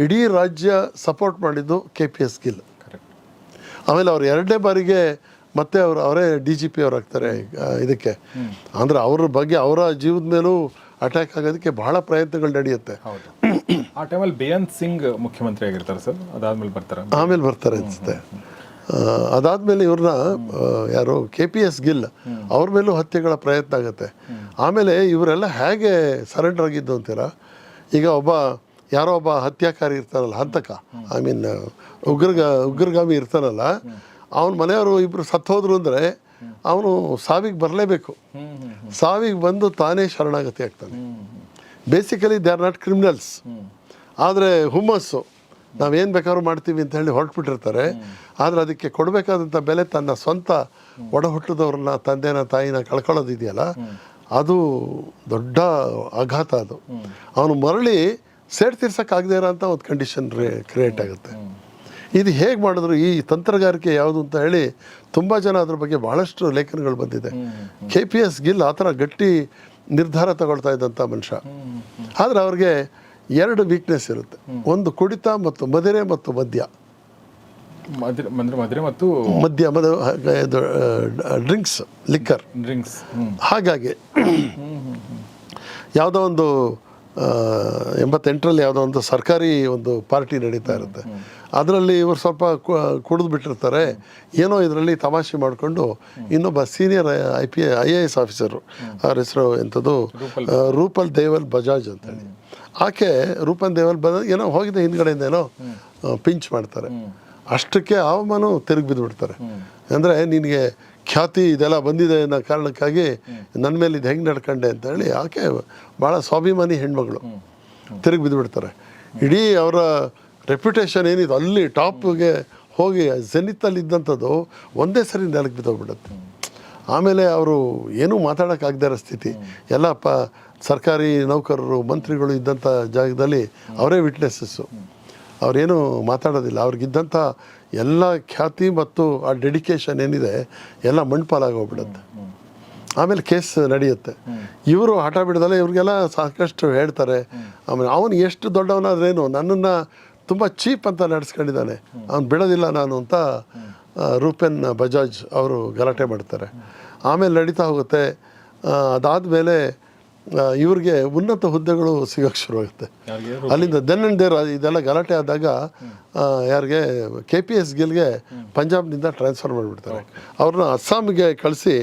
ಇಡೀ ರಾಜ್ಯ ಸಪೋರ್ಟ್ ಮಾಡಿದ್ದು K P S Gill correct ಆಮೇಲೆ ಅವ್ರು ಎರಡನೇ ಬಾರಿಗೆ ಮತ್ತೆ ಅವರು ಅವರೇ ಡಿ ಜಿ ಪಿ ಅವ್ರು ಆಗ್ತಾರೆ ಇದಕ್ಕೆ. ಅಂದರೆ ಅವ್ರ ಬಗ್ಗೆ ಅವರ ಜೀವದ ಮೇಲೂ ಅಟ್ಯಾಕ್ ಆಗೋದಕ್ಕೆ ಬಹಳ ಪ್ರಯತ್ನಗಳು ನಡೆಯುತ್ತೆ. ಆ ಟೈಮಲ್ಲಿ ಬೇಯಂತ್ ಸಿಂಗ್ ಮುಖ್ಯಮಂತ್ರಿ ಆಗಿರ್ತಾರೆ ಸರ್ ಅದಾದ್ಮೇಲೆ ಬರ್ತಾರೆ? ಆಮೇಲೆ ಬರ್ತಾರೆ ಅನ್ಸುತ್ತೆ. ಅದಾದ್ಮೇಲೆ ಇವ್ರನ್ನ ಯಾರು ಕೆ ಪಿ ಎಸ್ ಗಿಲ್ ಅವ್ರ ಮೇಲೂ ಹತ್ಯೆಗಳ ಪ್ರಯತ್ನ ಆಗುತ್ತೆ. ಆಮೇಲೆ ಇವರೆಲ್ಲ ಹೇಗೆ ಸರೆಂಡರ್ ಆಗಿದ್ದು ಅಂತೀರಾ? ಈಗ ಒಬ್ಬ ಯಾರೋ ಒಬ್ಬ ಹತ್ಯಾಕಾರಿ ಇರ್ತಾನಲ್ಲ ಹಂತಕ. ಐ ಮೀನ್ ಉಗ್ರಗ ಉಗ್ರಗಾಮಿ ಇರ್ತಾನಲ್ಲ ಅವನ ಮನೆಯವರು ಇಬ್ಬರು ಸತ್ತೋದ್ರು ಅಂದರೆ ಅವನು ಸಾವಿಗೆ ಬರಲೇಬೇಕು. ಸಾವಿಗೆ ಬಂದು ತಾನೇ ಶರಣಾಗತಿ ಆಗ್ತಾನೆ. Basically they are not criminals ಆದರೆ ಹುಮ್ಮಸ್ಸು. ನಾವೇನು ಬೇಕಾದ್ರೂ ಮಾಡ್ತೀವಿ ಅಂತ ಹೇಳಿ ಹೊರಟ್ಬಿಟ್ಟಿರ್ತಾರೆ. ಆದರೆ ಅದಕ್ಕೆ ಕೊಡಬೇಕಾದಂಥ ಬೆಲೆ ತನ್ನ ಸ್ವಂತ ಒಡ ಹುಟ್ಟಿದವ್ರನ್ನ, ತಂದೆನ, ತಾಯಿನ ಕಳ್ಕೊಳ್ಳೋದಿದೆಯಲ್ಲ, ಅದು ದೊಡ್ಡ ಆಘಾತ ಅದು. ಅವನು ಮರಳಿ ಸೇಡ್ ತೀರ್ಸೋಕ್ಕಾಗದೇ ಇರೋಂಥ ಒಂದು ಕಂಡೀಷನ್ ಕ್ರಿಯೇಟ್ ಆಗುತ್ತೆ. ಇದು ಹೇಗೆ ಮಾಡಿದ್ರು, ಈ ತಂತ್ರಗಾರಿಕೆ ಯಾವುದು ಅಂತ ಹೇಳಿ ತುಂಬ ಜನ ಅದ್ರ ಬಗ್ಗೆ ಭಾಳಷ್ಟು ಲೇಖನಗಳು ಬಂದಿದೆ. ಕೆ ಪಿ ಎಸ್ ಗಿಲ್ ಆ ಥರ ಗಟ್ಟಿ ನಿರ್ಧಾರ ತಗೊಳ್ತಾ ಇದ್ದಂಥ ಮನುಷ್ಯ. ಆದರೆ ಅವ್ರಿಗೆ ಎರಡು ವೀಕ್ನೆಸ್ ಇರುತ್ತೆ. ಒಂದು ಕುಡಿತ ಮತ್ತು ಮದಿರೆ ಮತ್ತು ಮದ್ಯ. ಮದ್ರೆ ಮತ್ತು ಮದ್ಯ ಮದ ಇದು ಡ್ರಿಂಕ್ಸ್ ಲಿಕ್ಕರ್ ಡ್ರಿಂಕ್ಸ್ ಹಾಗಾಗಿ ಯಾವುದೋ ಒಂದು ಎಂಬತ್ತೆಂಟರಲ್ಲಿ ಯಾವುದೋ ಒಂದು ಸರ್ಕಾರಿ ಒಂದು ಪಾರ್ಟಿ ನಡೀತಾ ಇರುತ್ತೆ. ಅದರಲ್ಲಿ ಇವರು ಸ್ವಲ್ಪ ಕುಡಿದು ಬಿಟ್ಟಿರ್ತಾರೆ. ಏನೋ ಇದರಲ್ಲಿ ತಮಾಷೆ ಮಾಡಿಕೊಂಡು ಇನ್ನೊಬ್ಬ senior I P I A S officer ಅವ್ರ ಹೆಸರು ಎಂಥದ್ದು ರೂಪಲ್ ದೇವಲ್ ಬಜಾಜ್ ಅಂತೇಳಿ ಆಕೆ ರೂಪನ್ ದೇವಲ್ ಬಂದ ಏನೋ ಹೋಗಿದೆ ಹಿಂದ್ಗಡೆಯಿಂದ ಏನೋ ಪಿಂಚ್ ಮಾಡ್ತಾರೆ. ಅಷ್ಟಕ್ಕೆ ಅವಮಾನ ತಿರುಗಿ ಬಿದ್ದುಬಿಡ್ತಾರೆ ಅಂದರೆ ನಿನಗೆ ಖ್ಯಾತಿ ಇದೆಲ್ಲ ಬಂದಿದೆ ಅನ್ನೋ ಕಾರಣಕ್ಕಾಗಿ ನನ್ನ ಮೇಲೆ ಇದು ಹೆಂಗೆ ನಡ್ಕೊಂಡೆ ಅಂತ ಹೇಳಿ ಆಕೆ ಭಾಳ ಸ್ವಾಭಿಮಾನಿ ಹೆಣ್ಮಗಳು. ತಿರುಗಿ ಬಿದ್ದುಬಿಡ್ತಾರೆ ಇಡೀ ಅವರ ರೆಪ್ಯುಟೇಷನ್ ಏನಿದೆ ಅಲ್ಲಿ ಟಾಪ್ಗೆ ಹೋಗಿ ಜನಿತಲ್ಲಿ ಇದ್ದಂಥದ್ದು ಒಂದೇ ಸರಿ ನೆಲಕ್ಕೆ ಬಿದ್ದೋಗ್ಬಿಡುತ್ತೆ. ಆಮೇಲೆ ಅವರು ಏನೂ ಮಾತಾಡೋಕ್ಕಾಗದೇ ಇರೋ ಸ್ಥಿತಿ. ಎಲ್ಲ ಪ ಸರ್ಕಾರಿ ನೌಕರರು, ಮಂತ್ರಿಗಳು ಇದ್ದಂಥ ಜಾಗದಲ್ಲಿ ಅವರೇ ವಿಟ್ನೆಸ್ಸಸ್ಸು ಅವರೇನು ಮಾತಾಡೋದಿಲ್ಲ. ಅವ್ರಿಗಿದ್ದಂಥ ಎಲ್ಲ ಖ್ಯಾತಿ ಮತ್ತು ಆ ಡೆಡಿಕೇಶನ್ ಏನಿದೆ, ಎಲ್ಲ ಮಣ್ಪಾಲಾಗಿ ಹೋಗ್ಬಿಡುತ್ತೆ ಆಮೇಲೆ ಕೇಸ್ ನಡೆಯುತ್ತೆ. ಇವರು ಹಠ ಬಿಡದಲ್ಲ ಇವ್ರಿಗೆಲ್ಲ ಸಾಕಷ್ಟು ಹೇಳ್ತಾರೆ. ಆಮೇಲೆ ಅವನು ಎಷ್ಟು ದೊಡ್ಡವನಾದ್ರೇನು ನನ್ನನ್ನು ತುಂಬ ಚೀಪ್ ಅಂತ ನಡೆಸ್ಕೊಂಡಿದ್ದಾನೆ. ಅವ್ನು ಬಿಡೋದಿಲ್ಲ ನಾನು ಅಂತ ರೂಪೆನ್ ಬಜಾಜ್ ಅವರು ಗಲಾಟೆ ಮಾಡ್ತಾರೆ. ಆಮೇಲೆ ನಡೀತಾ ಹೋಗುತ್ತೆ. ಅದಾದಮೇಲೆ ಇವ್ರಿಗೆ ಉನ್ನತ ಹುದ್ದೆಗಳು ಸಿಗೋಕ್ಕೆ ಶುರುವಾಗುತ್ತೆ. ಅಲ್ಲಿಂದ ದೆನ್ ಅಂಡ್ ದೇರ್ ಇದೆಲ್ಲ ಗಲಾಟೆ ಆದಾಗ ಯಾರಿಗೆ? ಕೆ ಪಿ ಎಸ್ ಗಿಲ್ಗೆ ಪಂಜಾಬ್ನಿಂದ ಟ್ರಾನ್ಸ್ಫರ್ ಮಾಡಿಬಿಡ್ತಾರೆ. ಅವ್ರನ್ನ ಅಸ್ಸಾಂಗೆ ಕಳಿಸಿ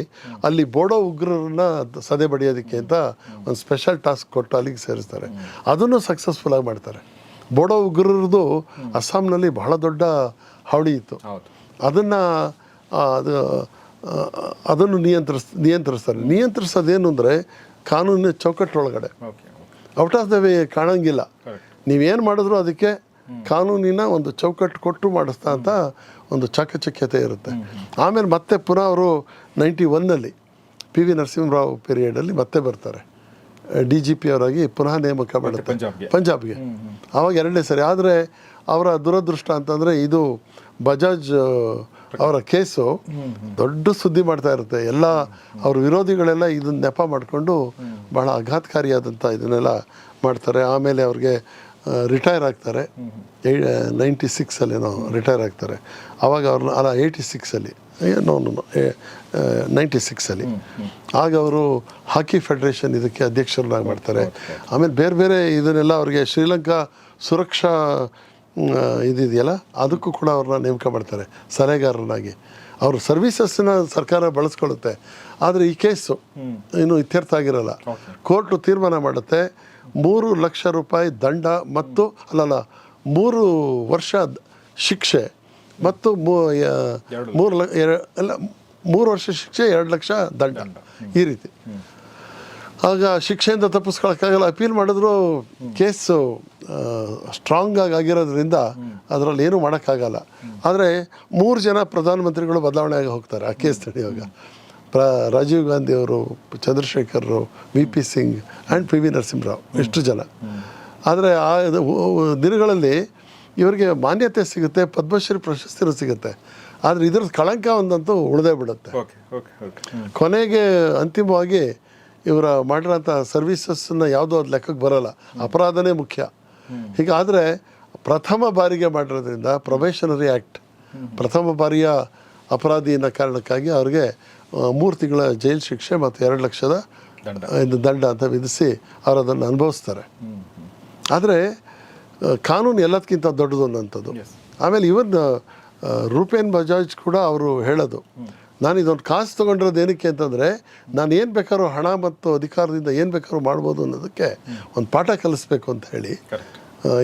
ಅಲ್ಲಿ ಬೋಡೋ ಉಗ್ರರನ್ನ ಸದೆ ಬಡಿಯೋದಕ್ಕೆ ಅಂತ ಒಂದು ಸ್ಪೆಷಲ್ ಟಾಸ್ಕ್ ಕೊಟ್ಟು ಅಲ್ಲಿಗೆ ಸೇರಿಸ್ತಾರೆ. ಅದನ್ನು ಸಕ್ಸಸ್ಫುಲ್ ಆಗಿ ಮಾಡ್ತಾರೆ. ಬೋಡೋ ಉಗ್ರರದು ಅಸ್ಸಾಂನಲ್ಲಿ ಬಹಳ ದೊಡ್ಡ ಹಾವಳಿ ಇತ್ತು. ಅದನ್ನು ಅದು ಅದನ್ನು ನಿಯಂತ್ರಿಸ್ ನಿಯಂತ್ರಿಸ್ತಾರೆ. ನಿಯಂತ್ರಿಸೋದೇನು ಅಂದರೆ ಕಾನೂನಿನ ಚೌಕಟ್ಟೊಳಗಡೆ ಔಟ್ ಆಫ್ ದ ವೇ ಕಾಣಂಗಿಲ್ಲ. ನೀವೇನು ಮಾಡಿದ್ರು ಅದಕ್ಕೆ ಕಾನೂನಿನ ಒಂದು ಚೌಕಟ್ಟು ಕೊಟ್ಟು ಮಾಡಿಸ್ತಾ ಅಂತ ಒಂದು ಚಾಕಚಕ್ಯತೆ ಇರುತ್ತೆ. ಆಮೇಲೆ ಮತ್ತೆ ಪುನಃ ಅವರು ನೈಂಟಿ ಒನ್ನಲ್ಲಿ ಪಿ ವಿ ನರಸಿಂಹರಾವ್ ಪೀರಿಯಡಲ್ಲಿ ಮತ್ತೆ ಬರ್ತಾರೆ. ಡಿ ಜಿ ಪಿ ಅವರಾಗಿ ಪುನಃ ನೇಮಕ ಮಾಡುತ್ತೆ. ಪಂಜಾಬ್ಗೆ. ಆವಾಗ ಎರಡನೇ ಸರಿ. ಆದರೆ ಅವರ ದುರದೃಷ್ಟ ಅಂತಂದರೆ ಇದು ಬಜಾಜ್ ಅವರ ಕೇಸು ದೊಡ್ಡ ಸುದ್ದಿ ಮಾಡ್ತಾ ಇರುತ್ತೆ. ಎಲ್ಲ ಅವ್ರ ವಿರೋಧಿಗಳೆಲ್ಲ ಇದನ್ನ ನೆಪ ಮಾಡಿಕೊಂಡು ಬಹಳ ಆಘಾತಕಾರಿಯಾದಂಥ ಇದನ್ನೆಲ್ಲ ಮಾಡ್ತಾರೆ. ಆಮೇಲೆ ಅವ್ರಿಗೆ ರಿಟೈರ್ ಆಗ್ತಾರೆ. ನೈಂಟಿ ಸಿಕ್ಸಲ್ಲಿ ಏನೋ ರಿಟೈರ್ ಆಗ್ತಾರೆ. ಆವಾಗ ಅವ್ರನ್ನ ಅಲ್ಲ ಏಯ್ಟಿ ಸಿಕ್ಸಲ್ಲಿ ನೋ ನೋ ನೈಂಟಿ ಸಿಕ್ಸಲ್ಲಿ ಆಗ ಅವರು ಹಾಕಿ ಫೆಡರೇಷನ್ ಇದಕ್ಕೆ ಅಧ್ಯಕ್ಷರನ್ನಾಗಿ ಮಾಡ್ತಾರೆ. ಆಮೇಲೆ ಬೇರೆ ಬೇರೆ ಇದನ್ನೆಲ್ಲ ಅವ್ರಿಗೆ ಶ್ರೀಲಂಕಾ ಸುರಕ್ಷಾ ಇದಿದೆಯಲ್ಲ? ಅದಕ್ಕೂ ಕೂಡ ಅವ್ರನ್ನ ನೇಮಕ ಮಾಡ್ತಾರೆ ಸಲಹೆಗಾರರನ್ನಾಗಿ. ಅವರು ಸರ್ವಿಸಸ್ನ ಸರ್ಕಾರ ಬಳಸ್ಕೊಳ್ಳುತ್ತೆ ಆದರೆ ಈ ಕೇಸು ಇನ್ನೂ ಇತ್ಯರ್ಥ ಆಗಿರಲ್ಲ. ಕೋರ್ಟು ತೀರ್ಮಾನ ಮಾಡುತ್ತೆ ಮೂರು ಲಕ್ಷ ರೂಪಾಯಿ ದಂಡ ಮತ್ತು ಅಲ್ಲಲ್ಲ ಮೂರು ವರ್ಷ ಶಿಕ್ಷೆ ಮತ್ತು ಮೂರು ಲ ಎಲ್ಲ ಅಲ್ಲ ಮೂರು ವರ್ಷ ಶಿಕ್ಷೆ ಎರಡು ಲಕ್ಷ ದಂಡ ಈ ರೀತಿ. ಆಗ ಶಿಕ್ಷೆಯಿಂದ ತಪ್ಪಿಸ್ಕೊಳಕ್ಕಾಗಲ್ಲ ಅಪೀಲ್ ಮಾಡಿದ್ರು ಕೇಸು ಸ್ಟ್ರಾಂಗ್ ಆಗಿ ಆಗಿರೋದ್ರಿಂದ ಅದರಲ್ಲಿ ಏನೂ ಮಾಡೋಕ್ಕಾಗಲ್ಲ. ಆದರೆ ಮೂರು ಜನ ಪ್ರಧಾನಮಂತ್ರಿಗಳು ಬದಲಾವಣೆ ಆಗಿ ಹೋಗ್ತಾರೆ ಆ ಕೇಸ್ ನಡೆಯುವಾಗ. ಪ್ರ ರಾಜೀವ್ ಗಾಂಧಿ ಅವರು Chandrashekhar V P Singh and P V Narasimha Rao ಇಷ್ಟು ಜನ. ಆದರೆ ಆ ದಿನಗಳಲ್ಲಿ ಇವರಿಗೆ ಮಾನ್ಯತೆ ಸಿಗುತ್ತೆ ಪದ್ಮಶ್ರೀ ಪ್ರಶಸ್ತಿನೂ ಸಿಗುತ್ತೆ. ಆದರೆ ಇದ್ರ ಕಳಂಕ ಒಂದಂತೂ ಉಳಿದೇ ಬಿಡುತ್ತೆ. ಕೊನೆಗೆ ಅಂತಿಮವಾಗಿ ಇವರ ಮಾಡಿರೋಂಥ ಸರ್ವಿಸಸ್ಸನ್ನು ಯಾವುದೋ ಅದು ಲೆಕ್ಕಕ್ಕೆ ಬರೋಲ್ಲ. ಅಪರಾಧನೇ ಮುಖ್ಯ. ಹೀಗಾದರೆ ಪ್ರಥಮ ಬಾರಿಗೆ ಮಾಡಿರೋದ್ರಿಂದ ಪ್ರೊಬೇಷನರಿ ಆ್ಯಕ್ಟ್ ಪ್ರಥಮ ಬಾರಿಯ ಅಪರಾಧಿ ಅನ್ನೋ ಕಾರಣಕ್ಕಾಗಿ ಅವ್ರಿಗೆ ಮೂರು ತಿಂಗಳ ಜೈಲು ಶಿಕ್ಷೆ ಮತ್ತು ಎರಡು ಲಕ್ಷದ ದಂಡ. ಇದು ದಂಡ ಅಂತ ವಿಧಿಸಿ ಅವರು ಅದನ್ನು ಅನುಭವಿಸ್ತಾರೆ. ಆದರೆ ಕಾನೂನು ಎಲ್ಲದಕ್ಕಿಂತ ದೊಡ್ಡದು ಅನ್ನೋಂಥದ್ದು ಆಮೇಲೆ ಇವನ್ ರೂಪೇನ್ ಬಜಾಜ್ ಕೂಡ ಅವರು ಹೇಳೋದು. ನಾನು ಇದೊಂದು ಕಾಸು ತೊಗೊಂಡಿರೋದು ಏನಕ್ಕೆ ಅಂತಂದರೆ ನಾನು ಏನು ಬೇಕಾದ್ರೂ ಹಣ ಮತ್ತು ಅಧಿಕಾರದಿಂದ ಏನು ಬೇಕಾದ್ರೂ ಮಾಡ್ಬೋದು ಅನ್ನೋದಕ್ಕೆ ಒಂದು ಪಾಠ ಕಲಿಸ್ಬೇಕು ಅಂತ ಹೇಳಿ.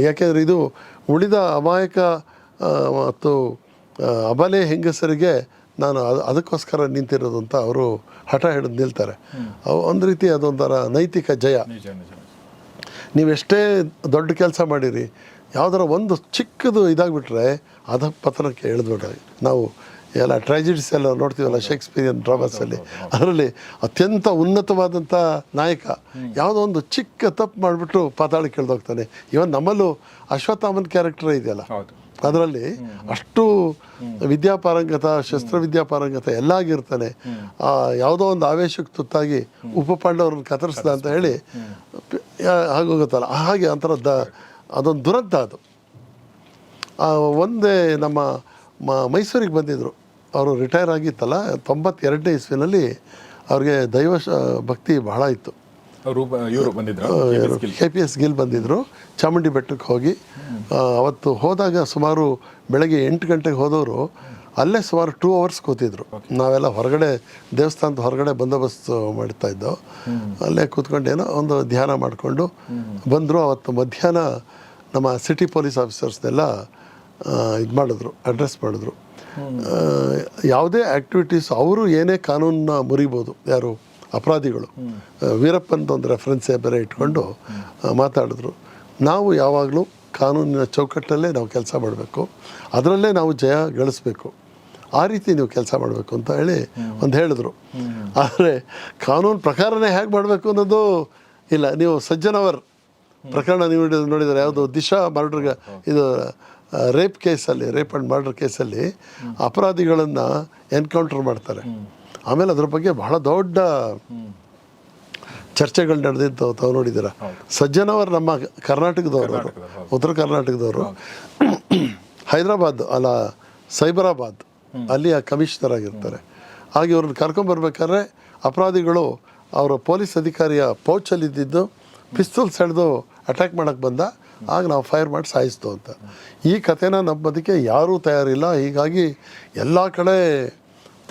ಯಾಕೆಂದರೆ ಇದು ಉಳಿದ ಅಮಾಯಕ ಮತ್ತು ಅಬಲೆ ಹೆಂಗಸರಿಗೆ ನಾನು ಅದು ಅದಕ್ಕೋಸ್ಕರ ನಿಂತಿರೋದು ಅಂತ ಅವರು ಹಠ ಹಿಡಿದು ನಿಲ್ತಾರೆ. ಅವು ಒಂದು ರೀತಿ ಅದೊಂಥರ ನೈತಿಕ ಜಯ. ನೀವೆಷ್ಟೇ ದೊಡ್ಡ ಕೆಲಸ ಮಾಡಿರಿ ಯಾವ್ದಾರ ಒಂದು ಚಿಕ್ಕದು ಇದಾಗ್ಬಿಟ್ರೆ ಅಧ ಪತನಕ್ಕೆ ಎಳೆದ್ಬಿಟ್ರೆ ನಾವು ಎಲ್ಲ ಟ್ರಾಜಿಡೀಸ್ ಎಲ್ಲ ನೋಡ್ತೀವಲ್ಲ ಶೇಕ್ಸ್ಪಿರಿಯನ್ ಡ್ರಾಮಾಸಲ್ಲಿ ಅದರಲ್ಲಿ ಅತ್ಯಂತ ಉನ್ನತವಾದಂಥ ನಾಯಕ ಯಾವುದೋ ಒಂದು ಚಿಕ್ಕ ತಪ್ಪು ಮಾಡಿಬಿಟ್ಟು ಪಾತಾಳಕ್ಕೆ ಕೇಳ್ದೋಗ್ತಾನೆ ಇವನ್ ನಮ್ಮಲ್ಲೂ ಅಶ್ವತ್ಥಾಮನ್ ಕ್ಯಾರೆಕ್ಟರ್ ಇದೆಯಲ್ಲ. ಅದರಲ್ಲಿ ಅಷ್ಟು ವಿದ್ಯಾಪಾರಂಗತ ಶಸ್ತ್ರವಿದ್ಯಾಪಾರಂಗತ ಎಲ್ಲ ಆಗಿರ್ತಾನೆ. ಆ ಯಾವುದೋ ಒಂದು ಆವೇಶಕ್ಕೆ ತುತ್ತಾಗಿ ಉಪಪಾಂಡವ್ರನ್ನ ಕತ್ತರಿಸ್ದ ಅಂತ ಹೇಳಿ ಆಗೋಗುತ್ತಲ್ಲ ಹಾಗೆ ಒಂಥರ ದ ಅದೊಂದು ದುರಂತ ಅದು. ಒಂದೇ ನಮ್ಮ ಮ ಮೈಸೂರಿಗೆ ಬಂದಿದ್ದರು ಅವರು ರಿಟೈರ್ ಆಗಿತ್ತಲ್ಲ ತೊಂಬತ್ತೆರಡನೇ ಇಸ್ವಿನಲ್ಲಿ ಅವ್ರಿಗೆ ದೈವ ಭಕ್ತಿ ಬಹಳ ಇತ್ತು. ಕೆ ಪಿ ಎಸ್ ಗಿಲ್ ಬಂದಿದ್ದರು ಚಾಮುಂಡಿ ಬೆಟ್ಟಕ್ಕೆ ಹೋಗಿ ಅವತ್ತು ಹೋದಾಗ ಸುಮಾರು ಬೆಳಗ್ಗೆ ಎಂಟು ಗಂಟೆಗೆ ಹೋದವರು ಅಲ್ಲೇ ಸುಮಾರು ಟೂ ಅವರ್ಸ್ ಕೂತಿದ್ರು. ನಾವೆಲ್ಲ ಹೊರಗಡೆ ದೇವಸ್ಥಾನದ ಹೊರಗಡೆ ಬಂದೋಬಸ್ತ್ ಮಾಡ್ತಾ ಇದ್ದೋ. ಅಲ್ಲೇ ಕೂತ್ಕೊಂಡೇನೋ ಒಂದು ಧ್ಯಾನ ಮಾಡಿಕೊಂಡು ಬಂದರು. ಅವತ್ತು ಮಧ್ಯಾಹ್ನ ನಮ್ಮ ಸಿಟಿ ಪೊಲೀಸ್ ಆಫೀಸರ್ಸ್ನೆಲ್ಲ ಇದು ಮಾಡಿದ್ರು ಅಡ್ರೆಸ್ ಮಾಡಿದ್ರು. ಯಾವುದೇ ಆ್ಯಕ್ಟಿವಿಟೀಸ್ ಅವರು ಏನೇ ಕಾನೂನನ್ನ ಮುರಿಬೋದು, ಯಾರು ಅಪರಾಧಿಗಳು ಒಂದು ರೆಫರೆನ್ಸೇ ಬೇರೆ ಇಟ್ಕೊಂಡು ಮಾತಾಡಿದ್ರು. ನಾವು ಯಾವಾಗಲೂ ಕಾನೂನಿನ ಚೌಕಟ್ಟಲ್ಲೇ ನಾವು ಕೆಲಸ ಮಾಡಬೇಕು, ಅದರಲ್ಲೇ ನಾವು ಜಯ ಗಳಿಸ್ಬೇಕು. ಆ ರೀತಿ ನೀವು ಕೆಲಸ ಮಾಡಬೇಕು ಅಂತ ಹೇಳಿ ಒಂದು ಹೇಳಿದ್ರು. ಆದರೆ ಕಾನೂನು ಪ್ರಕಾರನೇ ಹೇಗೆ ಮಾಡಬೇಕು ಅನ್ನೋದು ಇಲ್ಲ. ನೀವು ಸಜ್ಜನವರ್ ಪ್ರಕರಣ ನೀವು ನೋಡಿದರೆ ಯಾವುದು ದಿಶಾ, ಮರ್ಡರ್ಗೆ ಇದು ರೇಪ್ ಕೇಸಲ್ಲಿ ರೇಪ್ ಆ್ಯಂಡ್ ಮರ್ಡರ್ ಕೇಸಲ್ಲಿ ಅಪರಾಧಿಗಳನ್ನು ಎನ್ಕೌಂಟರ್ ಮಾಡ್ತಾರೆ. ಆಮೇಲೆ ಅದ್ರ ಬಗ್ಗೆ ಬಹಳ ದೊಡ್ಡ ಚರ್ಚೆಗಳು ನಡೆದಿದ್ದು ತಾವು ನೋಡಿದ್ದೀರ. ಸಜ್ಜನವರು ನಮ್ಮ ಕರ್ನಾಟಕದವರು. ಉತ್ತರ ಕರ್ನಾಟಕದವರು. ಹೈದರಾಬಾದ್ ಅಲ್ಲ ಸೈಬರಾಬಾದ್ ಅಲ್ಲಿ ಕಮಿಷನರ್ ಆಗಿರ್ತಾರೆ. ಹಾಗೆ ಇವ್ರನ್ನ ಕರ್ಕೊಂಬರ್ಬೇಕಾದ್ರೆ ಅಪರಾಧಿಗಳು ಅವರ ಪೊಲೀಸ್ ಅಧಿಕಾರಿಯ ಪೌಚಲ್ಲಿದ್ದಿದ್ದು ಪಿಸ್ತೂಲ್ ಸೆಳೆದು ಅಟ್ಯಾಕ್ ಮಾಡೋಕ್ಕೆ ಬಂದ. ಆಗ ನಾವು ಫೈರ್ ಮಾಡಿ ಸಾಯಿಸ್ತು ಅಂತ. ಈ ಕಥೆನ ನಂಬೋದಕ್ಕೆ ಯಾರೂ ತಯಾರಿಲ್ಲ. ಹೀಗಾಗಿ ಎಲ್ಲ ಕಡೆ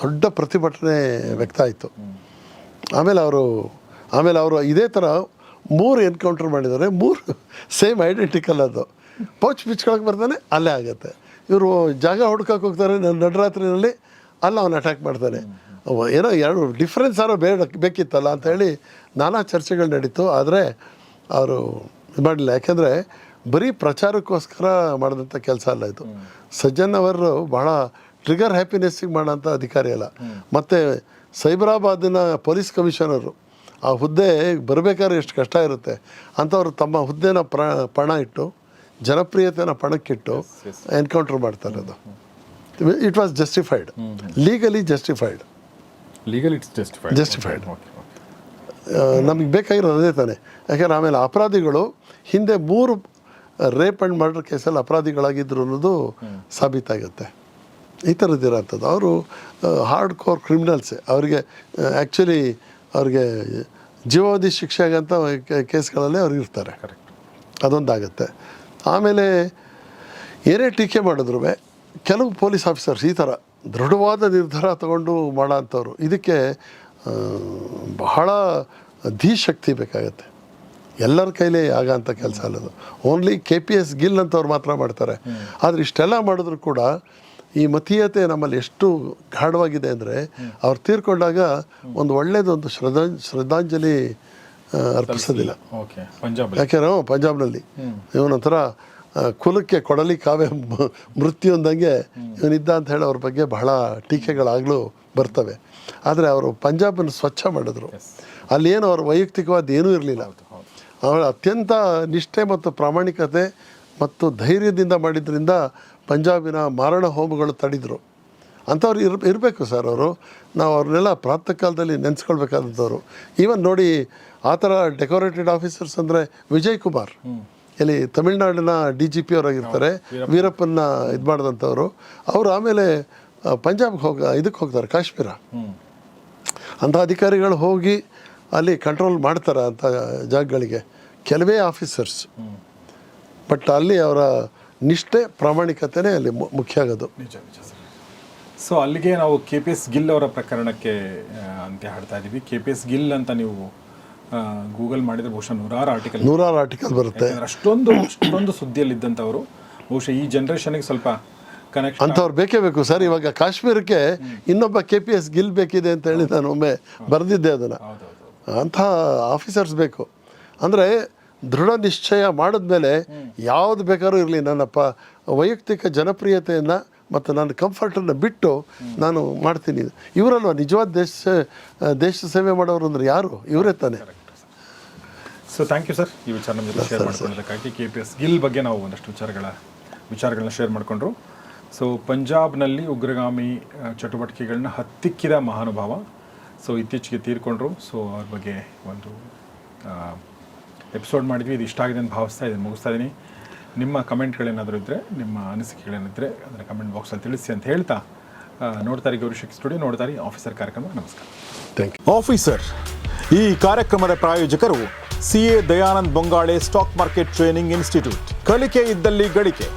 ದೊಡ್ಡ ಪ್ರತಿಭಟನೆ ವ್ಯಕ್ತ ಆಯಿತು. ಆಮೇಲೆ ಅವರು ಆಮೇಲೆ ಅವರು ಇದೇ ಥರ ಮೂರು ಎನ್ಕೌಂಟರ್ ಮಾಡಿದ್ದಾರೆ. ಮೂರು ಸೇಮ್ ಐಡೆಂಟಿಕಲ್ ಅದು. ಪೌಚ್ ಬಿಚ್ಕೊಳಕ್ಕೆ ಬರ್ತಾನೆ ಅಲ್ಲೇ ಆಗುತ್ತೆ. ಇವರು ಜಾಗ ಹುಡ್ಕಕ್ಕೆ ಹೋಗ್ತಾರೆ ನಡರಾತ್ರಿನಲ್ಲಿ ಅಲ್ಲ ಅವನು ಅಟ್ಯಾಕ್ ಮಾಡ್ತಾನೆ. ಏನೋ ಎರಡು ಡಿಫ್ರೆನ್ಸ್ ಯಾರೋ ಬೇಡ, ಬೇಕಿತ್ತಲ್ಲ ಅಂತ ಹೇಳಿ ನಾನಾ ಚರ್ಚೆಗಳು ನಡೀತು. ಆದರೆ ಅವರು ಇದು ಮಾಡಲಿಲ್ಲ. ಯಾಕೆಂದರೆ ಬರೀ ಪ್ರಚಾರಕ್ಕೋಸ್ಕರ ಮಾಡಿದಂಥ ಕೆಲಸ ಅಲ್ಲ ಇದು. ಸಜ್ಜನ್ ಅವರು ಬಹಳ ಟ್ರಿಗರ್ ಹ್ಯಾಪಿನೆಸ್ಸಿಗೆ ಮಾಡೋಂಥ ಅಧಿಕಾರಿ ಅಲ್ಲ. ಮತ್ತು ಸೈಬರಾಬಾದಿನ ಪೊಲೀಸ್ ಕಮಿಷನರು ಆ ಹುದ್ದೆ ಬರಬೇಕಾದ್ರೆ ಎಷ್ಟು ಕಷ್ಟ ಇರುತ್ತೆ ಅಂಥವ್ರು ತಮ್ಮ ಹುದ್ದೆನ ಪ್ರ ಪಣ ಇಟ್ಟು ಜನಪ್ರಿಯತೆನ ಪಣಕ್ಕಿಟ್ಟು ಎನ್ಕೌಂಟರ್ ಮಾಡ್ತಾರೆ ಅದು. It was justified legally justified legal it's justified Justified. ನಮಗೆ ಬೇಕಾಗಿರೋದು ಅದೇ ತಾನೆ. ಯಾಕೆಂದರೆ ಆಮೇಲೆ ಅಪರಾಧಿಗಳು ಹಿಂದೆ ಮೂರು ರೇಪ್ ಆ್ಯಂಡ್ ಮರ್ಡರ್ ಕೇಸಲ್ಲಿ ಅಪರಾಧಿಗಳಾಗಿದ್ರು ಅನ್ನೋದು ಸಾಬೀತಾಗುತ್ತೆ. ಈ ಥರದ್ದಿರೋಂಥದ್ದು ಅವರು ಹಾರ್ಡ್ ಕೋರ್ ಕ್ರಿಮಿನಲ್ಸೇ ಅವರಿಗೆ ಆ್ಯಕ್ಚುಲಿ ಅವ್ರಿಗೆ ಜೀವಾವಧಿ ಶಿಕ್ಷೆ ಆಗಂಥ ಕೇಸ್ಗಳಲ್ಲೇ ಅವ್ರು ಇರ್ತಾರೆ. ಕರೆಕ್ಟ್ ಅದೊಂದಾಗುತ್ತೆ. ಆಮೇಲೆ ಏನೇ ಟೀಕೆ ಮಾಡಿದ್ರು ಕೆಲವು ಪೊಲೀಸ್ ಆಫೀಸರ್ಸ್ ಈ ಥರ ದೃಢವಾದ ನಿರ್ಧಾರ ತಗೊಂಡು ಮಾಡೋ ಅಂಥವ್ರು ಇದಕ್ಕೆ ಬಹಳ ಧೀಶಕ್ತಿ ಬೇಕಾಗತ್ತೆ. ಎಲ್ಲರ ಕೈಲೇ ಆಗೋಂಥ ಕೆಲಸ ಅಲ್ಲದು. Only K P S Gill ಅಂತವ್ರು ಮಾತ್ರ ಮಾಡ್ತಾರೆ. ಆದರೆ ಇಷ್ಟೆಲ್ಲ ಮಾಡಿದ್ರು ಕೂಡ ಈ ಮತೀಯತೆ ನಮ್ಮಲ್ಲಿ ಎಷ್ಟು ಗಾಢವಾಗಿದೆ ಅಂದರೆ ಅವ್ರು ತೀರ್ಕೊಂಡಾಗ ಒಂದು ಒಳ್ಳೆಯದೊಂದು ಶ್ರದ್ಧಾ ಶ್ರದ್ಧಾಂಜಲಿ ಅರ್ಪಿಸೋದಿಲ್ಲ. ಓಕೆ ಪಂಜಾಬ್ ಯಾಕೆಂದ್ರೆ ಅವ್ನು ಪಂಜಾಬ್ನಲ್ಲಿ. ಇವನೊಂಥರ ಕುಲಕ್ಕೆ ಕೊಡಲಿ ಕಾವ್ಯ ಮ- ಮೃತ್ಯು ಅಂದಂಗೆ ಇವನಿದ್ದ ಅಂತ ಹೇಳಿ ಅವ್ರ ಬಗ್ಗೆ ಬಹಳ ಟೀಕೆಗಳಾಗಲೂ ಬರ್ತವೆ. ಆದರೆ ಅವರು ಪಂಜಾಬನ್ನು ಸ್ವಚ್ಛ ಮಾಡಿದ್ರು. ಅಲ್ಲಿ ಏನು ಅವ್ರ ವೈಯಕ್ತಿಕವಾದ ಏನೂ ಇರಲಿಲ್ಲ. ಅವರ ಅತ್ಯಂತ ನಿಷ್ಠೆ ಮತ್ತು ಪ್ರಾಮಾಣಿಕತೆ ಮತ್ತು ಧೈರ್ಯದಿಂದ ಮಾಡಿದ್ರಿಂದ ಪಂಜಾಬಿನ ಮಾರಣ ಹೋಮಗಳು ತಡೆದರು. ಅಂಥವ್ರು ಇರ್ ಇರಬೇಕು ಸರ್ ಅವರು. ನಾವು ಅವ್ರನ್ನೆಲ್ಲ ಪ್ರಾತಃ ಕಾಲದಲ್ಲಿ ನೆನೆಸ್ಕೊಳ್ಬೇಕಾದಂಥವ್ರು ಈವನ್ ನೋಡಿ ಆ ಥರ ಡೆಕೋರೇಟೆಡ್ ಆಫೀಸರ್ಸ್ ಅಂದರೆ ವಿಜಯ್ ಕುಮಾರ್. ಇಲ್ಲಿ ತಮಿಳ್ನಾಡಿನ ಡಿ ಜಿ ಪಿ ಅವರಾಗಿರ್ತಾರೆ ವೀರಪ್ಪನ್ನ ಇದು ಮಾಡಿದಂಥವ್ರು ಅವರು ಆಮೇಲೆ ಪಂಜಾಬ್ಗೆ ಹೋಗ ಇದಕ್ಕೆ ಹೋಗ್ತಾರೆ ಕಾಶ್ಮೀರ. ಅಂಥ ಅಧಿಕಾರಿಗಳು ಹೋಗಿ ಅಲ್ಲಿ ಕಂಟ್ರೋಲ್ ಮಾಡ್ತಾರೆ ಅಂಥ ಜಾಗಗಳಿಗೆ. ಕೆಲವೇ ಆಫೀಸರ್ಸ್. ಬಟ್ ಅಲ್ಲಿ ಅವರ ನಿಷ್ಠೆ ಪ್ರಾಮಾಣಿಕತೆನೇ ಅಲ್ಲಿ ಮುಖ್ಯ ಆಗೋದು. ಸೊ ಅಲ್ಲಿಗೆ ನಾವು ಕೆ ಪಿ ಎಸ್ ಗಿಲ್ ಅವರ ಪ್ರಕರಣಕ್ಕೆ ಅಂತ ಅಂತ್ಯ ಹಾಡ್ತಾ ಇದ್ದೀವಿ ಕೆ ಪಿ ಎಸ್ ಗಿಲ್ ಅಂತ ನೀವು ಗೂಗಲ್ ಮಾಡಿದ್ರೆ ಬಹುಶಃ ನೂರಾರು ಆರ್ಟಿಕಲ್ ನೂರಾರು ಆರ್ಟಿಕಲ್ ಬರುತ್ತೆ. ಅಷ್ಟೊಂದು ಅಷ್ಟೊಂದು ಸುದ್ದಿಯಲ್ಲಿದ್ದಂಥವರು ಬಹುಶಃ ಈ ಜನ್ರೇಷನ್ಗೆ ಸ್ವಲ್ಪ ಕನೆಕ್ಷನ್ ಅಂಥವ್ರು ಬೇಕೇ ಬೇಕು. ಸರ್ ಇವಾಗ ಕಾಶ್ಮೀರಕ್ಕೆ ಇನ್ನೊಬ್ಬ ಕೆ ಪಿ ಎಸ್ ಗಿಲ್ ಬೇಕಿದೆ ಅಂತ ಹೇಳಿ ನಾನು ಒಮ್ಮೆ ಬರೆದಿದ್ದೆ ಅದನ್ನು. ಅಂಥ ಆಫೀಸರ್ಸ್ ಬೇಕು. ಅಂದರೆ ದೃಢ ನಿಶ್ಚಯ ಮಾಡಿದ್ಮೇಲೆ ಯಾವುದು ಬೇಕಾದ್ರೂ ಇರಲಿ. ನನ್ನಪ್ಪ ಪ ವೈಯಕ್ತಿಕ ಜನಪ್ರಿಯತೆಯನ್ನು ಮತ್ತು ನನ್ನ ಕಂಫರ್ಟನ್ನು ಬಿಟ್ಟು ನಾನು ಮಾಡ್ತೀನಿ. ಇವರಲ್ವ? ನಿಜವಾದ ದೇಶ ದೇಶ ಸೇವೆ ಮಾಡೋರು ಅಂದ್ರೆ ಯಾರು? ಇವರೇ ತಾನೆ. ಸೊ ಥ್ಯಾಂಕ್ ಯು ಸರ್ ಈ ವಿಚಾರ ನಮ್ಮ ಜೊತೆ ಶೇರ್ ಮಾಡ್ಕೊಂಡಿದ್ದಕ್ಕಾಗಿ ಕೆ ಪಿ ಎಸ್ ಗಿಲ್ ಬಗ್ಗೆ ನಾವು ಒಂದಷ್ಟು ವಿಚಾರಗಳ ವಿಚಾರಗಳನ್ನ ಶೇರ್ ಮಾಡಿಕೊಂಡ್ರು. ಸೊ ಪಂಜಾಬ್ನಲ್ಲಿ ಉಗ್ರಗಾಮಿ ಚಟುವಟಿಕೆಗಳನ್ನ ಹತ್ತಿಕ್ಕಿದ ಮಹಾನುಭಾವ. ಸೊ ಇತ್ತೀಚೆಗೆ ತೀರ್ಕೊಂಡ್ರು. ಸೊ ಅವ್ರ ಬಗ್ಗೆ ಒಂದು ಎಪಿಸೋಡ್ ಮಾಡಿದ್ವಿ. ಇದು ಇಷ್ಟ ಆಗಿದೆ ಅಂತ ಭಾವಿಸ್ತಾ ಇದನ್ನು ಮುಗಿಸ್ತಾ ಇದ್ದೀನಿ. ನಿಮ್ಮ ಕಮೆಂಟ್ಗಳೇನಾದರೂ ಇದ್ದರೆ ನಿಮ್ಮ ಅನಿಸಿಕೆಗಳೇನಿದ್ದರೆ ಅದನ್ನು ಕಮೆಂಟ್ ಬಾಕ್ಸಲ್ಲಿ ತಿಳಿಸಿ ಅಂತ ಹೇಳ್ತಾ ನೋಡ್ತಾರೆ ಗೌರಿಶಕ್ ಸ್ಟುಡಿಯೋ ನೋಡ್ತಾರೆ ಆಫೀಸರ್ ಕಾರ್ಯಕ್ರಮ. ನಮಸ್ಕಾರ. ಥ್ಯಾಂಕ್ ಯು ಆಫೀಸರ್ ಈ ಕಾರ್ಯಕ್ರಮದ ಪ್ರಾಯೋಜಕರು C A Dayanand Bongale stock market training institute ಕಲಿಕೆ ಇದ್ದಲ್ಲಿ ಗಳಿಕೆ.